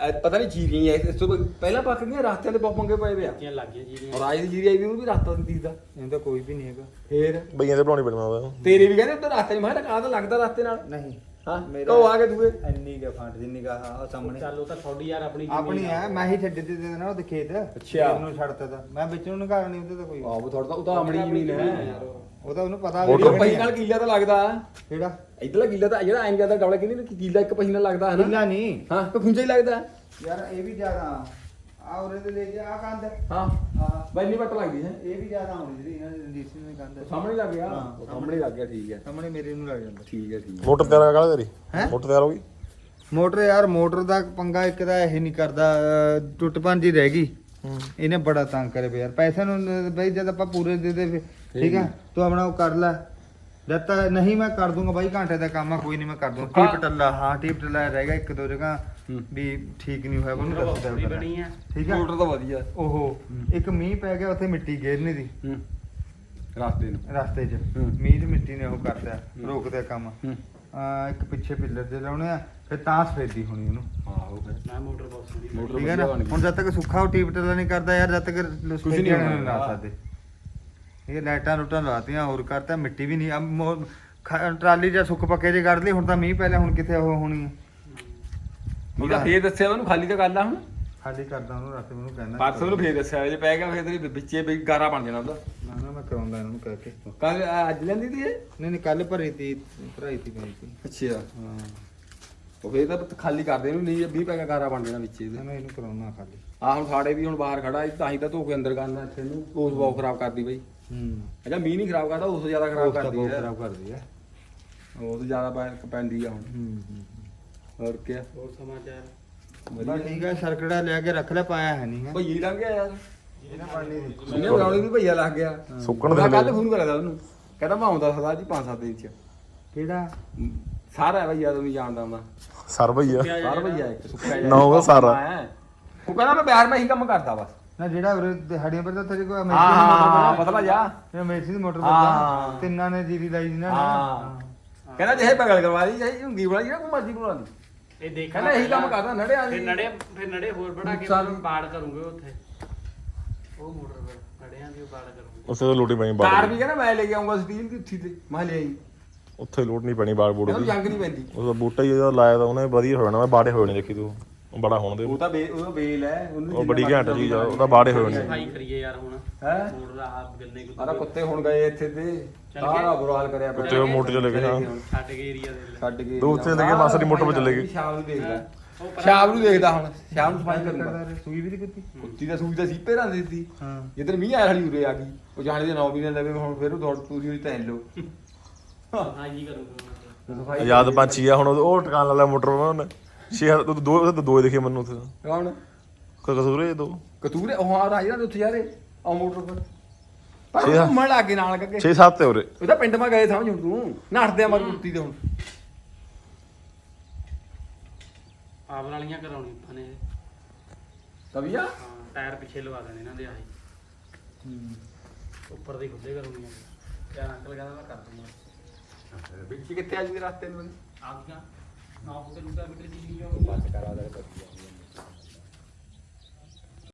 ਇਹ ਪਤਾ ਨਹੀਂ ਜੀਰੀਆਂ ਇਸ ਤੋਂ ਪਹਿਲਾਂ ਪੱਕ ਗਈਆਂ ਰਾਸਤੇ ਦੇ ਬਹੁਤ ਪੰਗੇ ਪਏ ਪਿਆ ਕੀ ਲੱਗ ਗਿਆ ਜੀ ਔਰ ਆਜ ਦੀ ਜੀਰੀ ਆਈ ਵੀ ਉਹਨੂੰ ਵੀ ਰਾਸਤਾ ਨਹੀਂ ਦੀਦਾ ਇਹ ਤਾਂ ਕੋਈ ਵੀ ਨਹੀਂ ਹੈਗਾ। ਫੇਰ? ਬਈਆਂ ਦੇ ਬਣਾਉਣੀ ਪੈਣਾ ਵਾ ਤੇਰੇ ਵੀ ਕਹਿੰਦੇ ਉੱਧਰ ਰਾਸਤੇ ਨਹੀਂ ਮੈਂ ਕਿਹਾ ਕਾਹ ਲੱਗਦਾ ਰਾਸਤੇ ਨਾਲ। ਨਹੀਂ। ਹਾਂ ਮੇਰਾ- ਕੋ ਆ ਕੇ ਦੂਏ। ਇੰਨੀ ਕ ਫਾਂਟ ਦੀ ਨਿਗਾਹ ਆ ਸਾਹਮਣੇ। ਚੱਲ ਉਹ ਤਾਂ ਤੁਹਾਡੀ ਯਾਰ ਆਪਣੀ ਆਪਣੀ ਹੈ ਮੈਂ ਹੀ ਛੱਡ ਦਿੱਤੇ ਦੇ ਨਾ ਉਹਦੇ ਖੇਤ। ਅੱਛਾ। ਉਹਨੂੰ ਛੱਡਤਾ ਤਾ ਮੈਂ ਵਿੱਚ ਨੂੰ ਨਿਕਾਲ ਨਹੀਂ ਉਹਦੇ ਤਾਂ ਕੋਈ ਆਹ ਥੋੜਾ ਉਹ ਤਾਂ ਆਮੜੀ ਜ਼ਮੀਨ ਹੈ। ਉਹ ਤਾਂ ਉਹਨੂੰ ਪਤਾ ਉਹ ਪਹੀ ਨਾਲ ਕੀਲਾ ਤਾਂ ਲੱਗਦਾ। ਕਿਹੜਾ? ਇਧਰਲਾ ਕੀਲਾ ਤਾਂ ਜਿਹੜਾ ਐਂ ਜ਼ਿਆਦਾ ਡਬਲ ਕਹਿੰਦੀ ਕੀਲਾ ਇੱਕ ਪਹੀ ਨਾਲ ਲੱਗਦਾ ਹੈ ਨਾ ਕਿੱਲਾ ਨਹੀਂ ਹਾਂ ਕੋ ਖੁੰਝਾ ਹੀ ਲੱਗਦਾ। ਯਾਰ ਇਹ ਵੀ ਜ਼ਿਆਦਾ ਆ ਉਰੇ ਤੇ ਲੈ ਜਾ ਆ ਕੰਧ। ਹਾਂ ਹਾਂ। ਬੈਨੀ ਵੱਟ ਲੱਗਦੀ ਹੈ। ਇਹ ਵੀ ਜ਼ਿਆਦਾ ਹੋਣੀ ਜਿਹੜੀ ਇਹਨਾਂ ਦੀ ਰਣਜੀਤ ਸਿੰਘ ਦੀ ਕੰਧ ਸਾਹਮਣੇ ਲੱਗ ਗਿਆ। ਸਾਹਮਣੇ ਲੱਗ ਗਿਆ ਠੀਕ ਹੈ। ਸਾਹਮਣੇ ਮੇਰੇ ਨੂੰ ਲੱਗ ਜਾਂਦਾ। ਠੀਕ ਹੈ ਠੀਕ ਹੈ। ਮੋਟਰ ਤਿਆਰ ਕਰ ਤੇਰੀ? ਹੈਂ? ਮੋਟਰ ਤਿਆਰ ਹੋ ਗਈ? ਮੋਟਰ ਯਾਰ ਮੋਟਰ ਦਾ ਪੰਗਾ ਇੱਕ ਤਾਂ ਇਹ ਨਹੀਂ ਕਰਦਾ ਟੁੱਟ ਭੰਜੀ ਰਹਿ ਗਈ। ਇਹਨੇ ਬੜਾ ਤੰਗ ਕਰੇ ਪਿਆ ਯਾਰ। ਪੈਸੇ ਨੂੰ ਬਈ ਜਦ ਆਪਾਂ ਪੂਰੇ ਦੇ ਦੇ ਠੀਕ ਹੈ ਤੂੰ ਆਪਣਾ ਉਹ ਕਰ ਲੈ। ਜਦ ਤੱਕ ਨਹੀਂ ਮੈਂ ਕਰ ਦੂੰਗਾ ਬਾਈ ਘੰਟੇ ਦਾ ਕੰਮ ਆ ਕੋਈ ਨਹੀਂ ਮੈਂ ਕਰ ਦੂੰਗਾ। ਟੀਪ ਟੱਲਾ ਹਾਂ ਟੀਪ ਟੱਲਾ ਰਹਿ ਗਿਆ ਇੱਕ ਦੋ ਜਗ੍ਹਾ। ਵੀ ਠੀਕ ਨਹੀਂ ਹੋਇਆ ਉਹਨੂੰ ਦੱਸ ਥੋੜੀ ਦਿਆ ਬਣੀ ਆ। ਠੀਕ ਹੈ ਮੋਟਰ ਤਾਂ ਵਧੀਆ। ਓਹੋ ਇੱਕ ਮੀਂਹ ਪੈ ਗਿਆ ਉੱਥੇ ਮਿੱਟੀ ਗੇਰਨੇ ਦੀ। ਹੂੰ। ਰਾਸਤੇ ਨੂੰ। ਰਸਤੇ 'ਚ। ਮੀਂਹ ਤੇ ਮਿੱਟੀ ਨੇ ਉਹ ਕਰਤਾ ਰੋਕਦਾ ਕੰਮ। ਆ ਇੱਕ ਪਿੱਛੇ ਪਿੱਲਰ ਦੇ ਲਾਉਣੇ ਆ ਫਿਰ ਤਾਂ ਸਫੇਦੀ ਹੋਣੀ ਉਹਨੂੰ। ਆਹੋ ਫਿਰ। ਮੈਂ ਮੋਟਰ ਬਾਕਸ ਦੀ। ਮੋਟਰ ਠੀਕ ਹੈ ਨਾ? ਵਧੀਆ ਬਣ। ਗਈ ਹੁਣ ਜਦ ਤੱਕ ਸੁੱਖਾ ਉਹ ਟੀਪ ਟੱਲਾ ਨਹੀਂ ਕਰਦਾ ਯਾਰ ਜਦ ਤੱਕ ਸਫੇਦੀਆਂ ਨਹੀਂ ਹੋਣਾ। ਲਾ ਸਕਦੇ ਇਹ ਲਾਈਟਾਂ ਲੁੱਟਾਂ ਲਾਤੀਆਂ ਹੋਰ ਕਰਤਾ ਮਿੱਟੀ ਵੀ ਨਹੀਂ। ਆ ਮੋ- ਖ- ਟਰਾਲੀ ਜਾਂ ਸੁੱਕ ਪੱਕੇ ਜੇ ਕੱਢ ਲਈ ਹੁਣ ਤਾਂ ਮੀਂਹ ਪਹਿਲਾਂ ਹੁਣ ਕਿੱਥੇ ਉਹ ਹੋਣੀ ਹੈ ਤਾਂ ਫੇਰ ਦੱਸਿਆ ਉਹਨੂੰ ਖਾਲੀ ਤਾਂ ਕਰ ਲਾ ਹੁਣ। ਖਾਲੀ ਕਰਦਾ ਉਹਨੂੰ ਰਾਤ ਮੈਨੂੰ ਕਹਿੰਦਾ ਪਰਸੋਂ ਨੂੰ ਫੇਰ ਦੱਸਿਆ ਜੇ ਪੈ ਗਿਆ ਫੇਰ ਤੇਰੀ ਵਿੱਚੇ ਵੀ ਗਾਰਾ ਬਣ ਜਾਣਾ ਉਹਦਾ। ਨਾ ਨਾ ਮੈਂ ਕਰਾਉਂਦਾ ਇਹਨੂੰ ਕਹਿ ਕੇ। ਕੱਲ ਅੱਜ ਲੈਂਦੀ ਤੀ ਇਹ? ਨਹੀਂ ਨਹੀਂ ਕੱਲ ਭਰੀ ਤੀ ਭਰਾਈ ਤੀ ਪਾਈ ਤੀ। ਅੱਛਾ। ਹਾਂ। ਉਹ ਫੇਰ ਤਾਂ ਖਾਲੀ ਕਰ ਦੇ ਇਹਨੂੰ ਨਹੀਂ 20 ਪੈਗਾ ਗਾਰਾ ਬਣ ਜਾਣਾ ਵਿੱਚੇ ਨਾ ਇਹਦੇ ਮੈਂ ਇਹਨੂੰ ਕਰਾਉਣਾ ਖਾਲੀ। ਆ ਹੁਣ ਸਾਡੇ ਵੀ ਹੁਣ ਬਾਹਰ ਖੜਾ ਸੀ, ਤਾਂ ਹੀ ਤਾਂ ਧੋ ਕੇ ਅੰਦਰ ਕਰਨਾ ਇੱਥੇ ਨੂੰ ਉਸ ਬਹੁਤ ਖਰਾਬ ਕਰਦੀ ਬਈ। ਹੂੰ। ਅੱਛਾ ਮੀਂਹ ਨਹੀਂ ਖਰਾਬ ਕਰਦਾ ਉਸ ਤੋਂ ਜ਼ਿਆਦਾ ਖਰਾਬ ਕਰਦੀ ਹੈ। ਖਰਾਬ ਕਰਦੀ ਹੈ। ਉਹ ਤੋਂ ਜ਼ਿਆਦਾ ਪੈ- ਪੈਂਦੀ ਆ ਹੁਣ। ਹੂੰ ਹੋਰ ਕੀ ਹੋਰ ਸਮਾਚਾਰ? ਬਸ ਠੀਕ ਹੈ ਸਰਕੜਾ ਲਿਆ ਕੇ ਰੱਖ ਲੈ ਪਾਇਆ ਹੈ ਨਹੀਂ ਹੈ। ਭਈਏ ਲੰਘ ਗਿਆ ਯਾਰ। ਇਹਨੇ ਪਾਣੀ ਦੀ ਇਹਨੇ ਬਣਾਉਣੀ ਵੀ ਭਈਆ ਲੱਗ ਗਿਆ। ਸੁੱਕਣ ਦੇ ਮੈਂ ਕੱਲ। ਫੋਨ ਕਰਿਆ ਤਾ ਉਹਨੂੰ। ਕਹਿੰਦਾ ਮੈਂ ਆਉਂਦਾ ਸਦਾ ਜੀ 5-7 ਦਿਨ ਚ। ਕਿਹੜਾ? ਸਾਰਾ ਭਈਆ ਤੂੰ ਨਹੀਂ ਜਾਣਦਾ ਹੁੰਦਾ ਸਰ ਭਈਆ। ਸਾਰਾ ਭਈਆ ਇੱਕ ਸੁੱਕਾ ਜਿਹਾ। ਨਾ ਹੋਗਾ ਸਾਰਾ। ਉਹ ਕਹਿੰਦਾ ਮੈਂ ਬਿਹਾਰ ਮੈਂ ਹੀ ਕੰਮ ਕਰਦਾ ਬਸ। ਨਾ ਜਿਹੜਾ ਉਰੇ ਦਿਹਾੜੀਆਂ ਪਰ ਤਾਂ ਤੇਰੇ ਕੋਲ ਹਾਂ ਅਮੇਠੀ ਦੀ ਹਾਂ ਮੋਟਰ ਹਾਂ। ਪਤਾ ਪਤਲਾ ਜਾ ਇਹ ਅਮੇਠੀ ਦੀ ਮੋਟਰ ਹਾਂ। ਪਤਾ ਤਿੰਨਾਂ ਨੇ ਜੀਰੀ ਲਾਈ ਸੀ ਨਾ ਹਾਂ। ਕਹਿੰਦਾ ਜੇ ਬਗਲ ਕਰਵਾ ਲਈ ਜੇ ਉਂਗੀ ਵਾਲਾ ਜਿਹੜਾ ਕੋ ਮਰਜ਼ੀ ਬਣਾ ਲਈ। ਇਹ ਦੇਖਣਾ ਕਹਿੰਦਾ ਇਹੀ ਕੰਮ ਕਰਦਾ ਨੜਿਆ ਫਿਰ ਨੜੇ ਫਿਰ ਨੜੇ ਹੋਰ ਬੜਾ ਕੇ ਨੁਕਸਾਨ- ਬਾੜ ਕਰੂੰਗੇ ਉੱਥੇ। ਉਹ ਮੋਟਰ ਪਰ ਨੜਿਆਂ ਦੀ ਉਹ ਬਾੜ ਕਰੂੰਗੇ। ਉਸੇ ਤੋਂ ਲੋਟੀ ਪੈਣੀ ਕਾਰ ਬਾੜ ਵੀ ਕਹਿੰਦਾ ਮੈਂ ਲੈ ਕੇ ਆਉਂਗਾ ਸਟੀਲ ਦੀ ਉੱਥੀ ਤੇ ਮੈਂ ਲੈ ਆਈ। ਉੱਥੇ ਲੋਟ ਨਹੀਂ ਪੈਣੀ ਬਾੜ ਬੂੜ ਇਹਨੂੰ ਦੀ। ਜੰਗ ਨਹੀਂ ਪੈਂਦੀ। ਉਹਦਾ ਬੂਟਾ ਹੀ ਉਹਦਾ ਲਾਇਆ ਤਾਂ ਉਹਨੇ ਵਧੀਆ ਹੋ ਜਾਣਾ ਮੈਂ ਬਾੜੇ ਹੋ ਜਾਣੇ ਦੇਖੀ ਤੂੰ। ਉਹ ਬੜਾ ਹੋਣ ਦੇ। ਉਹ ਤਾਂ ਬੇ ਬੇਲ ਹੈ ਉਹਨੂੰ ਉਹ ਬੜੀ ਘੈਂਟ ਚੀਜ਼ ਆ ਉਹਦਾ ਬਾੜੇ ਹੋ ਜਾਣੇ ਸਫ਼ਾਈ ਕਰੀਏ ਯਾਰ ਹੁਣ। ਹੈ? ਮੋਟਰ ਆਹ ਗੰਨੇ ਕੋ ਆਰਾ ਕੁੱਤੇ ਹੁਣ ਗਏ ਇੱਥੇ ਤੇ ਚੱਲ ਸਾਰਾ ਗਏ? ਬੁਰਾ ਹਾਲ ਕਰਿਆ ਪਿਆ। ਕੁੱਤੇ ਉਹ ਮੋਟਰ ਚ ਲੈ ਗਏ, ਹਾਂ। ਛੱਡ ਏਰੀਆ ਦੇ ਲੈ। ਛੱਡ ਕੇ ਦੋ ਉੱਥੇ ਲੱਗੇ, ਮਾਸਾ ਦੀ ਮੋਟਰ ਵਿੱਚ ਲੈ ਗਏ। ਸ਼ਾਮ ਨੂੰ ਦੇਖ ਲੈ। ਸ਼ਾਮ ਨੂੰ ਦੇਖਦਾ ਹੁਣ ਸ਼ਾਮ ਨੂੰ ਸਫ਼ਾਈ ਕਰੂੰਗਾ। ਸੂਈ ਵੀ ਦੀ ਕੁੱਤੀ? ਕੁੱਤੀ ਦਾ ਸੂਈ ਦਾ ਸੀ ਭੇਰਾਂ ਦੀ ਸੀ ਹਾਂ। ਜਿੱਦਣ ਮੀਂਹ ਆਇਆ ਹਲੀ ਉਰੇ ਆ ਗਈ। ਉਹ ਜਾਣੇ ਦੇ 9 ਮਹੀਨੇ ਲਵੇ ਹੁਣ ਫਿਰ ਉਹ ਦੌੜ ਪੂਰੀ ਹੋਈ ਤੈਨ ਲੋ ਹਾਂ। ਜੀ ਕਰੂੰਗਾ ਸਫ਼ਾਈ ਯਾਦ ਪੰਛੀ ਆ ਹੁਣ ਉਹ ਟਿਕਾਣ ਲਾ ਮੋਟਰ ਉਹਨੇ। ਛੇ ਦੋ ਦੋ ਦੋ ਦਿਖੇ ਮੈਨੂੰ ਉੱਥੇ ਕੌਣ? ਕਸੂਰੇ ਦੋ। ਕਤੂਰੇ? ਉਹ ਆ ਰਾਜ ਨਾ ਉੱਥੇ ਯਾਰੇ ਆ ਮੋਟਰ ਪਰ ਪਰ। ਉਹ ਘੁੰਮਣ ਲੱਗ ਗਏ ਨਾਲ ਕਰਕੇ 6 7 ਤੇ ਉਰੇ। ਉਹਦਾ ਪਿੰਡ ਮਾ ਗਏ ਸਮਝ ਹੁਣ ਤੂੰ। ਨੱਠਦੇ ਆ ਮਰ ਕੁੱਤੀ ਦੇ ਹੁਣ। ਆਪ ਵਾਲੀਆਂ ਕਰਾਉਣੀ ਆਪਾਂ ਨੇ। ਤਬੀਆ ਹਾਂ ਟਾਇਰ ਪਿੱਛੇ ਲਵਾ ਦੇਣੇ ਇਹਨਾਂ ਦੇ ਆਹੀ। ਉੱਪਰ ਦੇ ਖੁੱਲੇ ਕਰੂੰਗੀਆਂ ਕਿਆ ਅੰਕਲ ਕਹਿੰਦਾ ਮੈਂ ਕਰ ਦੂੰਗਾ। ਵਿੱਚ ਕਿੱਥੇ ਆ ਜੀ ਰਸਤੇ ਨੂੰ? ਆ ਗਿਆ ਨਾ ਉਹ ਤੇ ਲੂਟਾ ਬਿਟਰੀ ਦੀ ਬਸ ਕਰਾ ਦੇ